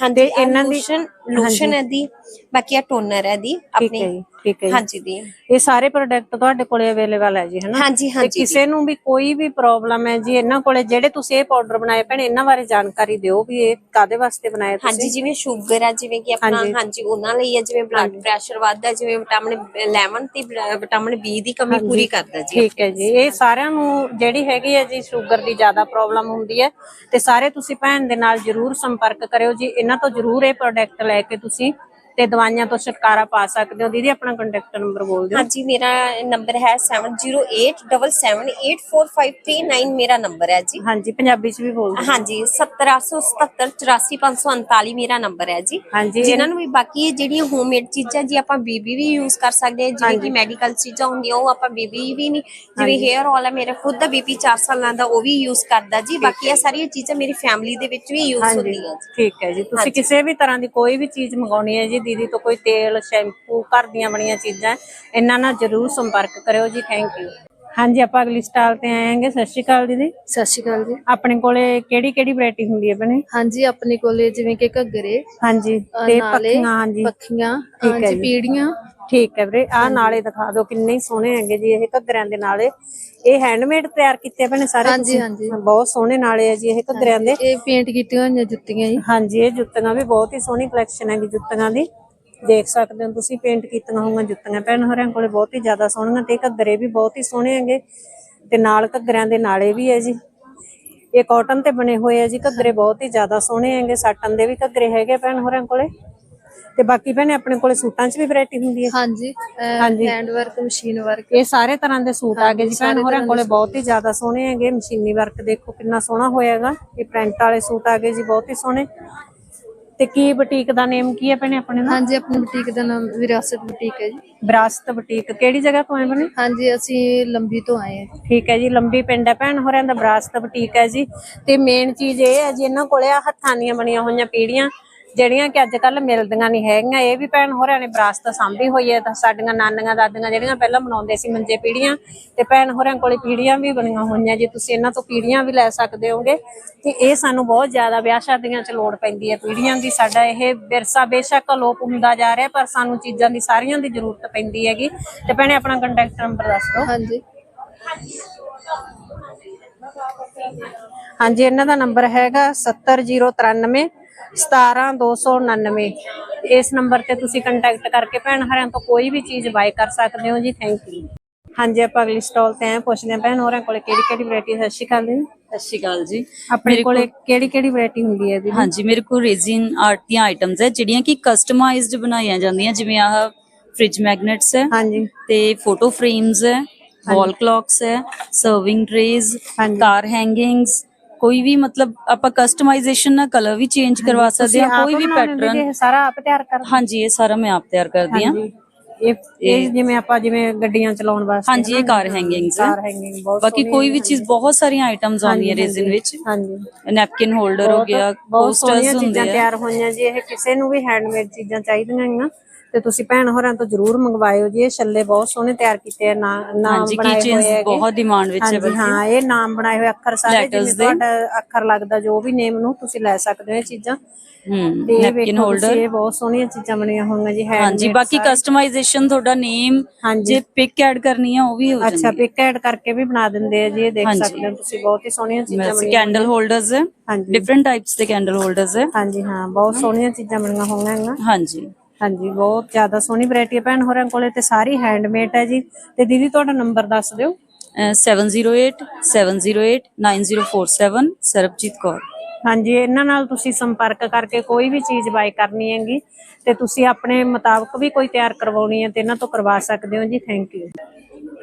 ਹਾਂਜੀ ਤੇ ਇਹਨਾਂ ਦੀ ਲੋਸ਼ਨ ਲੋਸ਼ਨ ਹੈ ਦੀ ਬਾਕੀ ਆ ਟੋਨਰ ਹੈ ਦੀ ਹੈ ਆਪਣੇ ਜੀ। ਠੀਕ ਹੈ ਜੀ। ਹਾਂਜੀ ਦੀ ਇਹ ਸਾਰੇ ਪ੍ਰੋਡਕਟ ਤੁਹਾਡੇ ਕੋਲੇ ਅਵੇਲੇਬਲ ਹੈ ਜੀ ਹਨਾ? ਹਾਂਜੀ ਤੇ ਹਾਂਜੀ ਕਿਸੇ ਨੂੰ ਵੀ ਕੋਈ ਵੀ ਪ੍ਰੋਬਲਮ ਹੈ ਜੀ ਇਹਨਾਂ ਕੋਲੇ ਜਿਹੜੇ ਤੁਸੀਂ ਇਹ ਪਾਊਡਰ ਬਣਾਏ ਭੈਣ ਇਹਨਾਂ ਬਾਰੇ ਜਾਣਕਾਰੀ ਦਿਓ ਵੀ ਇਹ ਕਾਦੇ ਵਾਸਤੇ ਬਣਾਏ ਹਾਂਜੀ ਤੁਸੀਂ ਜਿਵੇਂ ਸ਼ੂਗਰ ਹੈ ਜਿਵੇਂ ਕਿ ਆਪਣਾ ਹਾਂਜੀ। ਹਾਂਜੀ ਉਹਨਾਂ ਲਈ ਹੈ ਜਿਵੇਂ ਬਲੱਡ ਪ੍ਰੈਸ਼ਰ ਵੱਧਦਾ ਜਿਵੇਂ ਵਿਟਾਮਿਨ ਲੈਮਨ ਤੇ ਬਲ- ਵਿਟਾਮਿਨ ਬੀ ਦੀ ਕਮੀ ਪੂਰੀ ਕਰਦਾ ਜੀ। ਠੀਕ ਹੈ ਜੀ। ਇਹ ਸਾਰਿਆਂ ਨੂੰ ਜਿਹੜੀ ਹੈਗੀ ਹੈ ਜੀ ਸ਼ੂਗਰ ਦੀ ਜ਼ਿਆਦਾ ਪ੍ਰੋਬਲਮ ਹੁੰਦੀ ਹੈ। ਤੇ ਸਾਰੇ ਤੁਸੀਂ ਭੈਣ ਦੇ ਨਾਲ ਜਰੂਰ ਸੰਪਰਕ ਕਰਿਓ ਜੀ। ਇਹਨਾਂ ਤੋਂ ਜਰੂਰ ਇਹ ਪ੍ਰੋਡਕਟ ਲੈ ਕੇ ਤੁਸੀਂ ਤੇ ਦਵਾਈਆਂ ਤੋਂ ਛੁਟਕਾਰਾ ਪਾ ਸਕਦੇ ਹੋ? ਦੀਦੀ ਆਪਣਾ ਕੰਟੈਕਟ ਨੰਬਰ ਬੋਲ ਦਿਓ। ਹਾਂਜੀ ਮੇਰਾ ਨੰਬਰ ਹੈ 7087745339 ਮੇਰਾ ਨੰਬਰ ਹੈ ਜੀ। ਹਾਂਜੀ ਪੰਜਾਬੀ ਚ ਵੀ ਬੋਲ ਦਿਓ। ਹਾਂਜੀ 17877844549 ਮੇਰਾ ਨੰਬਰ ਹੈ ਜੀ। ਹਾਂਜੀ। ਜਿਨ੍ਹਾਂ ਨੂੰ ਵੀ ਬਾਕੀ ਜਿਹੜੀਆਂ ਹੋਮਮੇਡ ਚੀਜ਼ਾਂ ਜੀ ਆਪਾਂ ਬੀਬੀ ਵੀ ਯੂਜ਼ ਕਰ ਸਕਦੇ ਹਾਂ ਜਿਵੇਂ ਕਿ ਮੈਡੀਕਲ ਚੀਜ਼ਾਂ ਹੁੰਦੀਆਂ ਉਹ ਆਪਾਂ ਬੀਬੀ ਵੀ ਨਹੀਂ ਜਿਵੇਂ ਹੇਅਰ ਆਇਲ ਹੈ ਮੇਰਾ ਖੁਦ ਦਾ ਬੀਬੀ 4 ਸਾਲਾਂ ਦਾ ਉਹ ਵੀ ਯੂਜ਼ ਕਰਦਾ ਜੀ। ਬਾਕੀ ਇਹ ਸਾਰੀਆਂ ਚੀਜ਼ਾਂ ਮੇਰੀ ਫੈਮਿਲੀ ਦੇ ਵਿੱਚ ਵੀ ਯੂਜ਼ ਹੁੰਦੀਆਂ ਜੀ। ਠੀਕ ਹੈ ਜੀ। ਤੁਸੀਂ ਕਿਸੇ ਵੀ ਤਰ੍ਹਾਂ ਦੀ ਕੋਈ ਵੀ ਚੀਜ਼ ਮੰਗਾਉਣੀ ਹੈ ਜੀ ਦੀਦੀ ਤੋਂ ਕੋਈ ਤੇਲ ਸ਼ੈਂਪੂ ਘਰ ਦੀਆਂ ਬਣੀਆਂ ਚੀਜ਼ਾਂ ਇਹਨਾਂ ਨਾਲ ਜਰੂਰ ਸੰਪਰਕ ਕਰਿਓ ਜੀ ਥੈਂਕ ਯੂ ਹਾਂਜੀ ਆਪਾਂ ਅਗਲੀ ਸਟਾਲ ਤੇ ਆਏਂਗੇ ਸਤਿ ਸ਼੍ਰੀ ਅਕਾਲ ਦੀਦੀ। ਸਤਿ ਸ਼੍ਰੀ ਅਕਾਲ ਜੀ। ਆਪਣੇ ਕੋਲੇ ਕਿਹੜੀ ਕਿਹੜੀ ਵੈਰਾਈਟੀ ਹੁੰਦੀ ਹੈ ਬਣੇ ਹਾਂਜੀ ਆਪਣੇ ਕੋਲੇ ਜਿਵੇਂ ਕਿ ਘੱਗਰੇ ਹਾਂਜੀ ਤੇ ਨਾਲੇ, ਪੱਖੀਆਂ ਹਾਂਜੀ। ਪੱਖੀਆਂ ਠੀਕ ਹੈ ਹਾਂਜੀ ਜੀ। ਪੀੜੀਆਂ ਠੀਕ ਹੈ ਵੀਰੇ ਆਹ ਨਾਲੇ ਦਿਖਾ ਦਿਓ ਕਿੰਨੇ ਹੀ ਸੋਹਣੇ ਹੈਗੇ ਜੀ ਇਹ ਘੱਗਰਿਆਂ ਦੇ ਨਾਲੇ। ਇਹ ਹੈਂਡਮੇਡ ਤਿਆਰ ਕੀਤੇ ਬਣੇ ਸਾਰੇ ਹਾਂਜੀ, ਤੁਸੀਂ? ਹਾਂਜੀ। ਬਹੁਤ ਸੋਹਣੇ ਨਾਲੇ ਆ ਜੀ ਇਹ ਘੱਗਰਿਆਂ ਦੇ। ਇਹ ਪੇਂਟ ਕੀਤੀਆਂ ਹੋਈਆਂ ਜੁੱਤੀਆਂ ਜੀ। ਹਾਂਜੀ ਇਹ ਜੁੱਤੀਆਂ ਵੀ ਬਹੁਤ ਹੀ ਸੋਹਣੀ ਕਲੈਕਸ਼ਨ ਹੈਗੀ ਜੁੱਤੀਆਂ ਦੀ। ਦੇਖ ਸਕਦੇ ਹੋ ਤੁਸੀਂ ਪੇਂਟ ਕੀਤੀਆਂ ਹੋਈਆਂ ਜੁੱਤੀਆਂ ਭੈਣ ਹੋਰਿਆਂ ਕੋਲੇ ਬਹੁਤ ਹੀ ਜ਼ਿਆਦਾ ਸੋਹਣੀਆਂ ਤੇ ਘੱਗਰੇ ਵੀ ਬਹੁਤ ਹੀ ਸੋਹਣੇ ਹੈਗੇ। ਤੇ ਨਾਲ ਘੱਗਰਿਆਂ ਦੇ ਨਾਲੇ ਵੀ ਹੈ ਜੀ। ਇਹ ਕਾਟਨ ਤੇ ਬਣੇ ਹੋਏ ਆ ਜੀ ਘੱਗਰੇ ਬਹੁਤ ਹੀ ਜ਼ਿਆਦਾ ਸੋਹਣੇ ਹੈਗੇ ਸਾਟਨ ਦੇ ਵੀ ਘੱਗਰੇ ਹੈਗੇ ਭੈਣ ਹੋਰਿਆਂ ਕੋਲੇ। ਤੇ ਬਾਕੀ ਭੈਣੇ ਆਪਣੇ ਕੋਲੇ ਸੂਟਾਂ 'ਚ ਵੀ ਵੈਰਾਈਟੀ ਹੁੰਦੀ ਹੈ। ਹਾਂਜੀ ਹਾਂਜੀ। ਹੈਂਡ ਵਰਕ ਮਸ਼ੀਨ ਵਰਕ ਇਹ ਸਾਰੇ ਤਰ੍ਹਾਂ ਦੇ ਸੂਟ ਆ ਗਏ ਜੀ ਭੈਣ ਹੋਰਾਂ ਕੋਲੇ ਬਹੁਤ ਹੀ ਜ਼ਿਆਦਾ ਸੋਹਣੇ ਹੈਗੇ ਮਸ਼ੀਨੀ ਵਰਕ ਦੇਖੋ ਕਿੰਨਾ ਸੋਹਣਾ ਹੋਇਆਗਾ। ਇਹ ਪ੍ਰਿੰਟ ਵਾਲੇ ਸੂਟ ਆ ਗਏ ਜੀ ਬਹੁਤ ਹੀ ਸੋਹਣੇ। ਤੇ ਕੀ ਬੁਟੀਕ ਦਾ ਨੇਮ ਕੀ ਹੈ ਭੈਣੇ ਆਪਣੇ ਦਾ? ਹਾਂਜੀ ਆਪਣੀ ਬੁਟੀਕ ਦਾ ਨਾਮ ਵਿਰਾਸਤ ਬੁਟੀਕ ਹੈ ਜੀ। ਵਿਰਾਸਤ ਬੁਟੀਕ ਕਿਹੜੀ ਜਗ੍ਹਾ ਤੋਂ ਆਏ ਬਣੇ ਹਾਂਜੀ ਅਸੀਂ ਲੰਬੀ ਤੋਂ ਆਏ ਹਾਂ। ਠੀਕ ਹੈ ਜੀ ਲੰਬੀ ਪਿੰਡ ਹੈ ਭੈਣ ਹੋਰਾਂ ਦਾ ਵਿਰਾਸਤ ਬੁਟੀਕ ਹੈ ਜੀ। ਤੇ ਮੇਨ ਚੀਜ਼ ਇਹ ਹੈ ਜੀ ਇਹਨਾਂ ਕੋਲੇ ਆ ਹੱਥਾਂ ਦੀਆਂ ਬਣੀਆਂ ਹੋਈਆਂ ਪੀੜੀਆਂ। ਜਿਹੜੀਆਂ ਕਿ ਅੱਜ ਕੱਲ ਮਿਲਦੀਆਂ ਨਹੀਂ ਹੈਗੀਆਂ। ਇਹ ਵੀ ਭੈਣ ਹੋਰਾਂ ਨੇ ਵਿਰਾਸਤ ਸਾਂਭੀ ਹੋਈ ਹੈ। ਤਾਂ ਸਾਡੀਆਂ ਨਾਨੀਆਂ ਦਾਦੀਆਂ ਜਿਹੜੀਆਂ ਪਹਿਲਾਂ ਬਣਾਉਂਦੇ ਸੀ ਮੰਜੇ ਪੀੜੀਆਂ ਤੇ ਭੈਣ ਹੋਰਾਂ ਕੋਲੇ ਪੀੜੀਆਂ ਵੀ ਬਣੀਆਂ ਹੋਈਆਂ। ਜੀ ਤੁਸੀਂ ਇਹਨਾਂ ਤੋਂ ਪੀੜੀਆਂ ਵੀ ਲੈ ਸਕਦੇ ਹੋਗੇ ਤੇ ਇਹ ਸਾਨੂੰ ਬਹੁਤ ਜ਼ਿਆਦਾ ਵਿਆਹ ਸ਼ਾਦੀਆਂ 'ਚ ਲੋੜ ਪੈਂਦੀ ਹੈ। ਪੀੜੀਆਂ ਦੀ ਸਾਡਾ ਇਹ ਵਿਰਸਾ ਬੇਸ਼ੱਕ ਅਲੋਪ ਹੁੰਦਾ ਜਾ ਰਿਹਾ ਪਰ ਸਾਨੂੰ ਚੀਜ਼ਾਂ ਦੀ ਸਾਰੀਆਂ ਦੀ ਜ਼ਰੂਰਤ ਪੈਂਦੀ ਹੈਗੀ। ਤੇ ਭੈਣੇ ਆਪਣਾ ਕੰਟੈਕਟ ਨੰਬਰ ਦੱਸ ਦਿਓ। ਹਾਂਜੀ। ਹਾਂਜੀ ਇਹਨਾਂ ਦਾ ਨੰਬਰ ਹੈਗਾ 70093 17299 ਇਸ ਨੰਬਰ ਤੇ ਤੁਸੀਂ ਕੰਟੈਕਟ ਕਰਕੇ ਭੈਣ ਹਰਿਆਂ ਤੋਂ ਕੋਈ ਵੀ ਚੀਜ਼ ਬਾਏ ਕਰ ਸਕਦੇ ਹੋ ਜੀ ਥੈਂਕ ਯੂ ਹਾਂਜੀ ਆਪਾਂ ਅਗਲੀ ਸਟਾਲ ਤੇ ਆਏ ਪੁੱਛਦੇ ਹਾਂ ਭੈਣ ਹੋਰਾਂ ਕੋਲੇ ਕਿਹੜੀ ਕਿਹੜੀ ਵੈਰਾਈਟੀ ਸਤਿ ਸ਼੍ਰੀ ਅਕਾਲ ਜੀ। ਸਤਿ ਸ਼੍ਰੀ ਅਕਾਲ ਜੀ। ਆਪਣੇ ਕੋਲੇ ਕਿਹੜੀ ਕਿਹੜੀ ਵੈਰਾਈਟੀ ਹੁੰਦੀ ਹੈ ਜੀ ਹਾਂਜੀ ਮੇਰੇ ਕੋਲ ਰੇਜ਼ਿਨ ਆਰਟ ਦੀਆਂ ਆਈਟਮਸ ਹੈ ਜਿਹੜੀਆਂ ਕਿ ਕਸਟਮਾਈਜ਼ਡ ਬਣਾਈਆਂ ਜਾਂਦੀਆਂ ਜਿਵੇਂ ਆਹ ਫ੍ਰਿਜ ਮੈਗਨੇਟਸ ਹੈ ਹਾਂਜੀ। ਤੇ ਫੋਟੋ ਫਰੇਮਸ ਹੈ ਵਾਲ ਕਲੌਕਸ ਹੈ ਸਰਵਿੰਗ ਟਰੇਜ਼। ਕਾਰ ਹੈਂਗਿੰਗਸ ਕੋਈ ਵੀ ਮਤਲਬ ਆਪਾਂ ਕਸਟਮਾਈਜ਼ੇਸ਼ਨ ਨਾਲ ਕਲਰ ਵੀ ਚੇਂਜ ਕਰਵਾ ਸਕਦੇ ਆਪ ਕੋਈ ਵੀ ਪੈਟਰਨ ਸਾਰਾ ਆਪ ਤਿਆਰ ਕਰਦੇ? ਹਾਂਜੀ ਇਹ ਸਾਰਾ ਮੈਂ ਆਪ ਤਿਆਰ ਕਰਦੀ ਹਾਂ। ਹਾਂਜੀ ਇਹ ਇਹ ਜਿਵੇਂ ਆਪਾਂ ਜਿਵੇਂ ਗੱਡੀਆਂ ਚਲਾਉਣ ਵਾਸਤੇ ਹਾਂਜੀ ਇਹ ਕਾਰ ਹੈਂਗਿੰਗਸ ਕਾਰ ਹੈਂਗਿੰਗ ਬਹੁਤ ਬਾਕੀ ਕੋਈ ਵੀ ਚੀਜ਼ ਬਹੁਤ ਸਾਰੀਆਂ ਆਈਟਮਸ ਆਉਂਦੀਆਂ ਰੇਜ਼ਿਨ ਵਿੱਚ। ਹਾਂਜੀ। ਨੈਪਕਿਨ ਹੋਲਡਰ ਹੋ ਗਿਆ ਕੋਸਟਰਸ ਹੁੰਦੇ ਆ। ਤਿਆਰ ਹੋਈਆਂ ਜੀ ਇਹ ਕਿਸੇ ਨੂੰ ਵੀ ਹੈਂਡਮੇਡ ਚੀਜ਼ਾਂ ਚਾਹੀਦੀਆਂ ਹੈਗੀਆਂ ਤੇ ਤੁਸੀਂ ਭੈਣ ਹੋਰਾਂ ਤੋਂ ਜਰੂਰ ਮੰਗਵਾਇਓ ਜੀ ਇਹ ਛੱਲੇ ਬਹੁਤ ਸੋਹਣੇ ਤਿਆਰ ਕੀਤੇ ਆ ਨਾ- ਨਾਮ ਹਾਂਜੀ ਬਣਾਏ ਹੋਏ ਕਿਚਨਸ ਹੈਗੇ। ਬਹੁਤ ਡਿਮਾਂਡ ਵਿੱਚ ਹੈ ਹਾਂਜੀ ਹਾਂ ਇਹ ਨਾਮ ਬਣਾਏ ਹੋਏ ਅੱਖਰ ਸਾਰੇ Letters ਜਿਵੇਂ ਦੇ। ਤੁਹਾਡਾ ਅੱਖਰ ਲੱਗਦਾ ਜੋ ਵੀ ਨੇਮ ਨੂੰ ਤੁਸੀਂ ਲੈ ਸਕਦੇ ਹੋ ਇਹ ਚੀਜ਼ਾਂ। ਹਮ ਤੇ ਇਹ ਨੈਪਕਿਨ ਵੇਖੋ ਤੁਸੀਂ ਹੋਲਡਰ ਇਹ ਬਹੁਤ ਸੋਹਣੀਆਂ ਚੀਜ਼ਾਂ ਬਣੀਆਂ ਹੋਈਆਂ ਜੀ handmade ਹਾਂਜੀ ਬਾਕੀ। ਕਸਟਮਾਈਜ਼ੇਸ਼ਨ ਤੁਹਾਡਾ ਨੇਮ ਹਾਂਜੀ। ਜੇ ਪਿਕ ਐਡ ਕਰਨੀ ਆ ਉਹ ਵੀ ਹੋ ਅੱਛਾ ਜਾਂਦੀ ਪਿਕ ਐਡ ਕਰਕੇ ਵੀ ਬਣਾ ਦਿੰਦੇ ਆ ਜੀ ਇਹ ਦੇਖ ਹਾਂਜੀ। ਸਕਦੇ ਹੋ ਤੁਸੀਂ ਬਹੁਤ ਹੀ ਸੋਹਣੀਆਂ ਚੀਜ਼ਾਂ ਹੈ ਬਣੀਆਂ ਕੈਂਡਲ ਹੋਲਡਰਸ ਹੈ। ਹਾਂਜੀ। ਡਿਫਰੈਂਟ ਟਾਈਪਸ ਦੇ ਕੈਂਡਲ ਹੋਲਡਰਸ ਹੈ। ਹਾਂਜੀ ਹਾਂ ਬਹੁਤ ਸੋਹਣੀਆਂ ਚੀਜ਼ਾਂ ਬਣੀਆਂ ਹੋਈਆਂ ਹੈਗੀਆਂ। ਹਾਂਜੀ। ਹਾਂਜੀ ਬਹੁਤ ਜ਼ਿਆਦਾ ਸੋਹਣੀ ਵੈਰਾਈਟੀ ਹੈ ਭੈਣ ਹੋਰਾਂ ਕੋਲੇ ਤੇ ਸਾਰੀ ਹੈਂਡਮੇਡ ਹੈ ਜੀ। ਤੇ ਦੀਦੀ ਤੁਹਾਡਾ ਨੰਬਰ ਦੱਸ ਦਿਓ। ਅਹ 708 708 9047 ਸਰਬਜੀਤ ਕੌਰ। ਹਾਂਜੀ ਇਹਨਾਂ ਨਾਲ ਤੁਸੀਂ ਸੰਪਰਕ ਕਰਕੇ ਕੋਈ ਵੀ ਚੀਜ਼ ਬਾਈ ਕਰਨੀ ਹੈਗੀ ਤੇ ਤੁਸੀਂ ਆਪਣੇ ਮੁਤਾਬਕ ਵੀ ਕੋਈ ਤਿਆਰ ਕਰਵਾਉਣੀ ਹੈ ਤੇ ਇਹਨਾਂ ਤੋਂ ਕਰਵਾ ਸਕਦੇ ਹੋ ਜੀ ਥੈਂਕ ਯੂ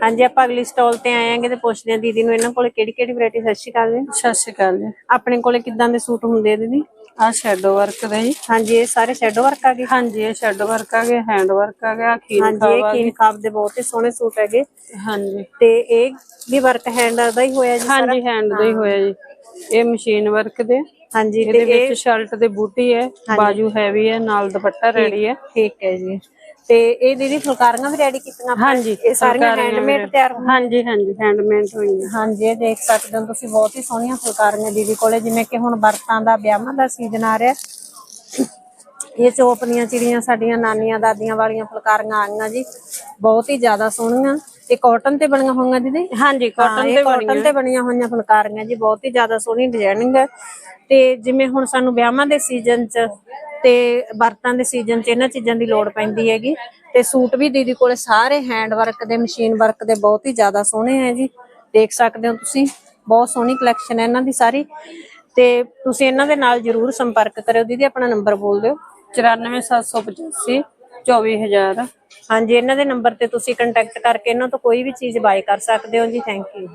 ਹਾਂਜੀ ਆਪਾਂ ਅਗਲੀ ਸਟਾਲ ਤੇ ਆਏ ਆਂਗੇ ਤੇ ਪੁੱਛਦੇ ਹਾਂ ਦੀਦੀ ਨੂੰ ਇਹਨਾਂ ਕੋਲੇ ਕਿਹੜੀ ਕਿਹੜੀ ਵੈਰਾਈਟੀ ਸਤਿ ਸ਼੍ਰੀ ਅਕਾਲ ਜੀ। ਸਤਿ ਸ਼੍ਰੀ ਅਕਾਲ ਜੀ। ਆਪਣੇ ਕੋਲੇ ਕਿੱਦਾਂ ਦੇ ਸੂਟ ਹੁੰਦੇ ਆ ਦੀਦੀ? ਆ ਸ਼ੈਡੋ ਵਰਕ ਦੇ ਜੀ। ਹਾਂਜੀ ਇਹ ਸਾਰੇ ਸ਼ੈਡੋ ਵਰਕ ਆ ਗਏ। ਹਾਂਜੀ ਇਹ ਸ਼ੈਡੋ ਵਰਕ ਆ ਗਿਆ ਹੈਂਡ ਵਰਕ ਆ ਗਿਆ ਖੀਰ ਹਾਂਜੀ ਇਹ ਕੀਨ ਖਾਬ ਦੇ ਬਹੁਤ ਹੀ ਸੋਹਣੇ ਸੂਟ ਹੈਗੇ। ਹਾਂਜੀ। ਤੇ ਇਹ ਵੀ ਵਰਕ ਹੈਂਡ ਦਾ ਹੀ ਹੋਇਆ ਜੀ ਹਾਂਜੀ ਹੈਂਡ ਦਾ ਹੀ ਹੋਇਆ ਜੀ। ਇਹ ਮਸ਼ੀਨ ਵਰਕ ਦੇ। ਹਾਂਜੀ ਤੇ ਇਹਦੇ ਵਿੱਚ ਸ਼ਰਟ ਦੇ ਬੂਟੀ ਹੈ ਬਾਜੂ ਹੈਵੀ ਹੈ ਨਾਲ ਦੁਪੱਟਾ ਰੈਡੀ ਹੈ। ਠੀਕ ਹੈ ਜੀ। ਤੇ ਇਹ ਦੀਦੀ ਫੁਲਕਾਰੀਆਂ ਵੀ ਰੈਡੀ ਕੀਤੀਆਂ ਆਪਾਂ? ਹਾਂਜੀ ਇਹ ਸਾਰੀਆਂ ਫੁਲਕਾਰੀਆਂ ਹੈਂਡਮੇਡ ਵੀ- ਤਿਆਰ ਹੋਈਆਂ ਹਾਂਜੀ ਹਾਂਜੀ ਹੈਂਡਮੇਡ ਹੋਈਆਂ। ਹਾਂਜੀ ਇਹ ਦੇਖ ਸਕਦੇ ਹੋ ਤੁਸੀਂ ਬਹੁਤ ਹੀ ਸੋਹਣੀਆਂ ਫੁਲਕਾਰੀਆਂ ਦੀਦੀ ਕੋਲੇ ਜਿਵੇਂ ਕਿ ਹੁਣ ਵਰਤਾਂ ਦਾ ਵਿਆਹਾਂ ਦਾ ਸੀਜ਼ਨ ਆ ਰਿਹਾ। ਇਹ ਚੋਪਨੀਆਂ ਚਿੜੀਆਂ ਸਾਡੀਆਂ ਨਾਨੀਆਂ ਦਾਦੀਆਂ ਵਾਲੀਆਂ ਫੁਲਕਾਰੀਆਂ ਆਈਆਂ ਜੀ। ਬਹੁਤ ਹੀ ਜ਼ਿਆਦਾ ਸੋਹਣੀਆਂ। ਇਹ ਕਾਟਨ ਤੇ ਬਣੀਆਂ ਹੋਈਆਂ ਦੀਦੀ? ਹਾਂਜੀ ਕਾਟਨ ਤੇ ਕਾਟਨ ਤੇ ਬਣੀਆਂ ਹੋਈਆਂ ਫੁਲਕਾਰੀਆਂ ਜੀ ਬਹੁਤ ਹੀ ਜ਼ਿਆਦਾ ਸੋਹਣੀ ਡਿਜ਼ਾਈਨਿੰਗ ਹੈ। ਤੇ ਜਿਵੇਂ ਹੁਣ ਸਾਨੂੰ ਵਿਆਹਾਂ ਦੇ ਸੀਜ਼ਨ 'ਚ ਤੇ ਵਰਤਾਂ ਦੇ ਸੀਜ਼ਨ 'ਚ ਇਹਨਾਂ ਚੀਜ਼ਾਂ ਦੀ ਲੋੜ ਪੈਂਦੀ ਹੈਗੀ। ਤੇ ਸੂਟ ਵੀ ਦੀਦੀ ਕੋਲੇ ਸਾਰੇ ਹੈਂਡ ਵਰਕ ਦੇ ਮਸ਼ੀਨ ਵਰਕ ਦੇ ਬਹੁਤ ਹੀ ਜ਼ਿਆਦਾ ਸੋਹਣੇ ਹੈ ਜੀ। ਦੇਖ ਸਕਦੇ ਹੋ ਤੁਸੀਂ ਬਹੁਤ ਸੋਹਣੀ ਕਲੈਕਸ਼ਨ ਹੈ ਇਹਨਾਂ ਦੀ ਸਾਰੀ। ਤੇ ਤੁਸੀਂ ਇਹਨਾਂ ਦੇ ਨਾਲ ਜਰੂਰ ਸੰਪਰਕ ਕਰਿਓ। ਦੀਦੀ ਆਪਣਾ ਨੰਬਰ ਬੋਲ ਦਿਓ। 94785 24000 ਹਾਂਜੀ, ਇਹਨਾਂ ਦੇ ਨੰਬਰ ਤੇ ਤੁਸੀਂ ਕੰਟੈਕਟ ਕਰਕੇ ਇਹਨਾਂ ਤੋਂ ਕੋਈ ਵੀ ਚੀਜ਼ ਬਾਏ ਕਰ ਸਕਦੇ ਹੋ ਜੀ ਥੈਂਕ ਯੂ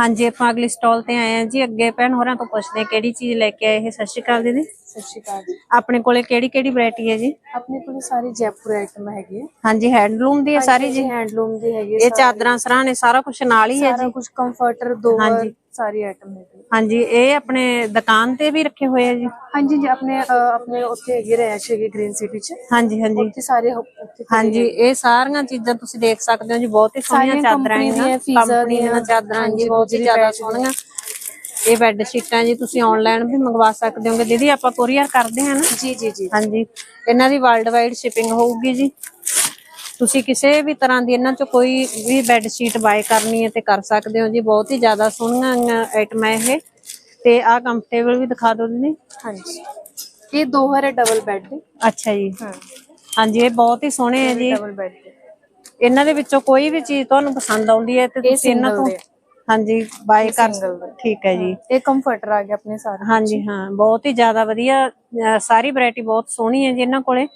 ਹਾਂਜੀ, ਆਪਾਂ ਅਗਲੀ ਸਟਾਲ ਤੇ ਆਏ ਆ ਜੀ, ਅੱਗੇ ਭੈਣ ਹੋਰਾਂ ਤੋਂ ਪੁੱਛਦੇ ਆ ਕਿਹੜੀ ਚੀਜ਼ ਲੈ ਕੇ ਆਏ ਇਹ, ਸਤਿ ਸ਼੍ਰੀ ਅਕਾਲ ਦੀਦੀ। ਸਤਿ ਸ਼੍ਰੀ ਅਕਾਲ ਆਪਣੇ ਕੋਲੇ ਕਿਹੜੀ ਕਿਹੜੀ ਵੈਰਾਈਟੀ ਹੈ ਜੀ? ਆਪਣੇ ਕੋਲ ਸਾਰੀ ਜੈਪੁਰ ਆਈਟਮ ਹੈਗੀ ਹੈ। ਹਾਂਜੀ ਹੈਂਡਲੂਮ ਦੀ ਹੈ ਸਾਰੀ ਜੀ? ਹੈਂਡਲੂਮ ਦੀ ਹੈਗੀ ਇਹ ਚਾਦਰਾਂ ਸਰਾਣੇ ਸਾਰਾ ਕੁਝ ਨਾਲ ਹੀ ਹੈ ਸਾਰਾ ਜੀ? ਕੁਝ ਕੰਫਰਟਰ ਦੋ ਹਾਂਜੀ। ਸਾਰੀ ਆਈਟਮ ਹੈਗੀ। ਹਾਂਜੀ ਇਹ ਆਪਣੇ ਦੁਕਾਨ ਤੇ ਵੀ ਰੱਖੇ ਹੋਏ ਆ ਜੀ? ਹਾਂਜੀ ਜੀ ਆਪਣੇ ਆਪਣੇ ਉੱਥੇ ਹੈਗੀ ਰਹਿਸ਼ ਹੈਗੀ ਗ੍ਰੀਨ ਸਿਟੀ ਚ। ਹਾਂਜੀ ਹਾਂਜੀ। ਉੱਥੇ ਸਾਰੇ ਹਾਂਜੀ ਇਹ ਸਾਰੀਆਂ ਚੀਜ਼ਾਂ ਤੁਸੀਂ ਦੇਖ ਸਕਦੇ ਹੋ ਜੀ ਬਹੁਤ ਹੀ ਸੋਹਣੀਆਂ ਚਾਦਰਾਂ Fiza ਕੰਪਨੀ ਦੀਆਂ ਚਾਦਰਾਂ ਜੀ ਬਹੁਤ ਹੀ ਜ਼ਿਆਦਾ। ਸੋਹਣੀਆਂ। ਇਹ ਬੈੱਡ ਸ਼ੀਟਾਂ ਜੀ ਤੁਸੀਂ ਆਨਲਾਈਨ ਵੀ ਮੰਗਵਾ ਸਕਦੇ ਹੋਗੇ। ਦੀਦੀ ਆਪਾਂ ਕੋਰੀਅਰ ਕਰਦੇ ਹਾਂ ਨਾ? ਜੀ ਜੀ ਜੀ। ਹਾਂਜੀ। ਇਹਨਾਂ ਦੀ ਵਰਲਡ ਵਾਈਡ ਸ਼ਿਪਿੰਗ ਹੋਊਗੀ ਜੀ। ਤੁਸੀਂ ਕਿਸੇ ਵੀ ਤਰ੍ਹਾਂ ਦੀ ਇਹਨਾਂ ਚੋਂ ਕੋਈ ਵੀ ਬੈੱਡ ਸ਼ੀਟ ਬਾਏ ਕਰਨੀ ਹੈ ਤੇ ਕਰ ਸਕਦੇ ਹੋ ਜੀ। ਬਹੁਤ ਹੀ ਜ਼ਿਆਦਾ ਸੋਹਣੀਆਂ ਆਈਟਮਾਂ ਇਹ। ਤੇ ਆਹ ਕੰਫਰਟੇਬਲ ਵੀ ਦਿਖਾ ਦਿਓ ਦੀਦੀ। ਹਾਂਜੀ। ਇਹ ਦੋ ਹੈ ਡਬਲ ਬੈੱਡ ਦੇ ਅੱਛਾ ਜੀ। ਹਾਂ। ਹਾਂਜੀ ਇਹ ਬਹੁਤ ਹੀ ਸੋਹਣੇ ਹੈ ਜੀ। ਡਬਲ ਬੈੱਡ ਦੇ। ਇਹਨਾਂ ਦੇ ਵਿੱਚੋਂ ਕੋਈ ਵੀ ਚੀਜ਼ ਤੁਹਾਨੂੰ ਪਸੰਦ ਆਉਂਦੀ ਹੈ ਤੇ ਤੁਸੀਂ ਇਹਨਾਂ ਤੋਂ ਦੇ। ਹਾਂਜੀ ਬਾਏ ਕਰ। ਠੀਕ ਹੈ ਜੀ। ਇਹ ਕੰਫਰਟਰ ਆ ਗਿਆ ਆਪਣੇ ਸਾਰੇ। ਹਾਂਜੀ ਹਾਂ ਬਹੁਤ ਹੀ ਜ਼ਿਆਦਾ ਵਧੀਆ ਸਾਰੀ ਵੈਰਾਈਟੀ ਬਹੁਤ ਸੋਹਣੀ ਹੈ ਜੀ ਇਹਨਾਂ ਕੋਲੇ।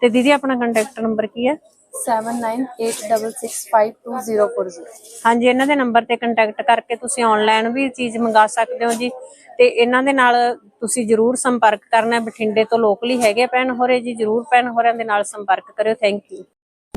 ਤੇ ਦੀਦੀ ਆਪਣਾ ਕੰਟੈਕਟ ਨੰਬਰ ਕੀ ਹੈ? 7986652040 ਹਾਂਜੀ ਇਹਨਾਂ ਦੇ ਨੰਬਰ ਤੇ ਕੰਟੈਕਟ ਕਰਕੇ ਤੁਸੀਂ ਆਨਲਾਈਨ ਵੀ ਚੀਜ਼ ਮੰਗਾ ਸਕਦੇ ਹੋ ਜੀ। ਤੇ ਇਹਨਾਂ ਦੇ ਨਾਲ ਤੁਸੀਂ ਜਰੂਰ ਸੰਪਰਕ ਕਰਨਾ। ਬਠਿੰਡੇ ਤੋਂ ਲੋਕਲੀ ਹੈਗੇ ਭੈਣ ਹੋਰੇ ਜੀ ਜਰੂਰ ਭੈਣ ਹੋਰਾਂ ਦੇ ਨਾਲ ਸੰਪਰਕ ਕਰਿਓ। ਥੈਂਕ ਯੂ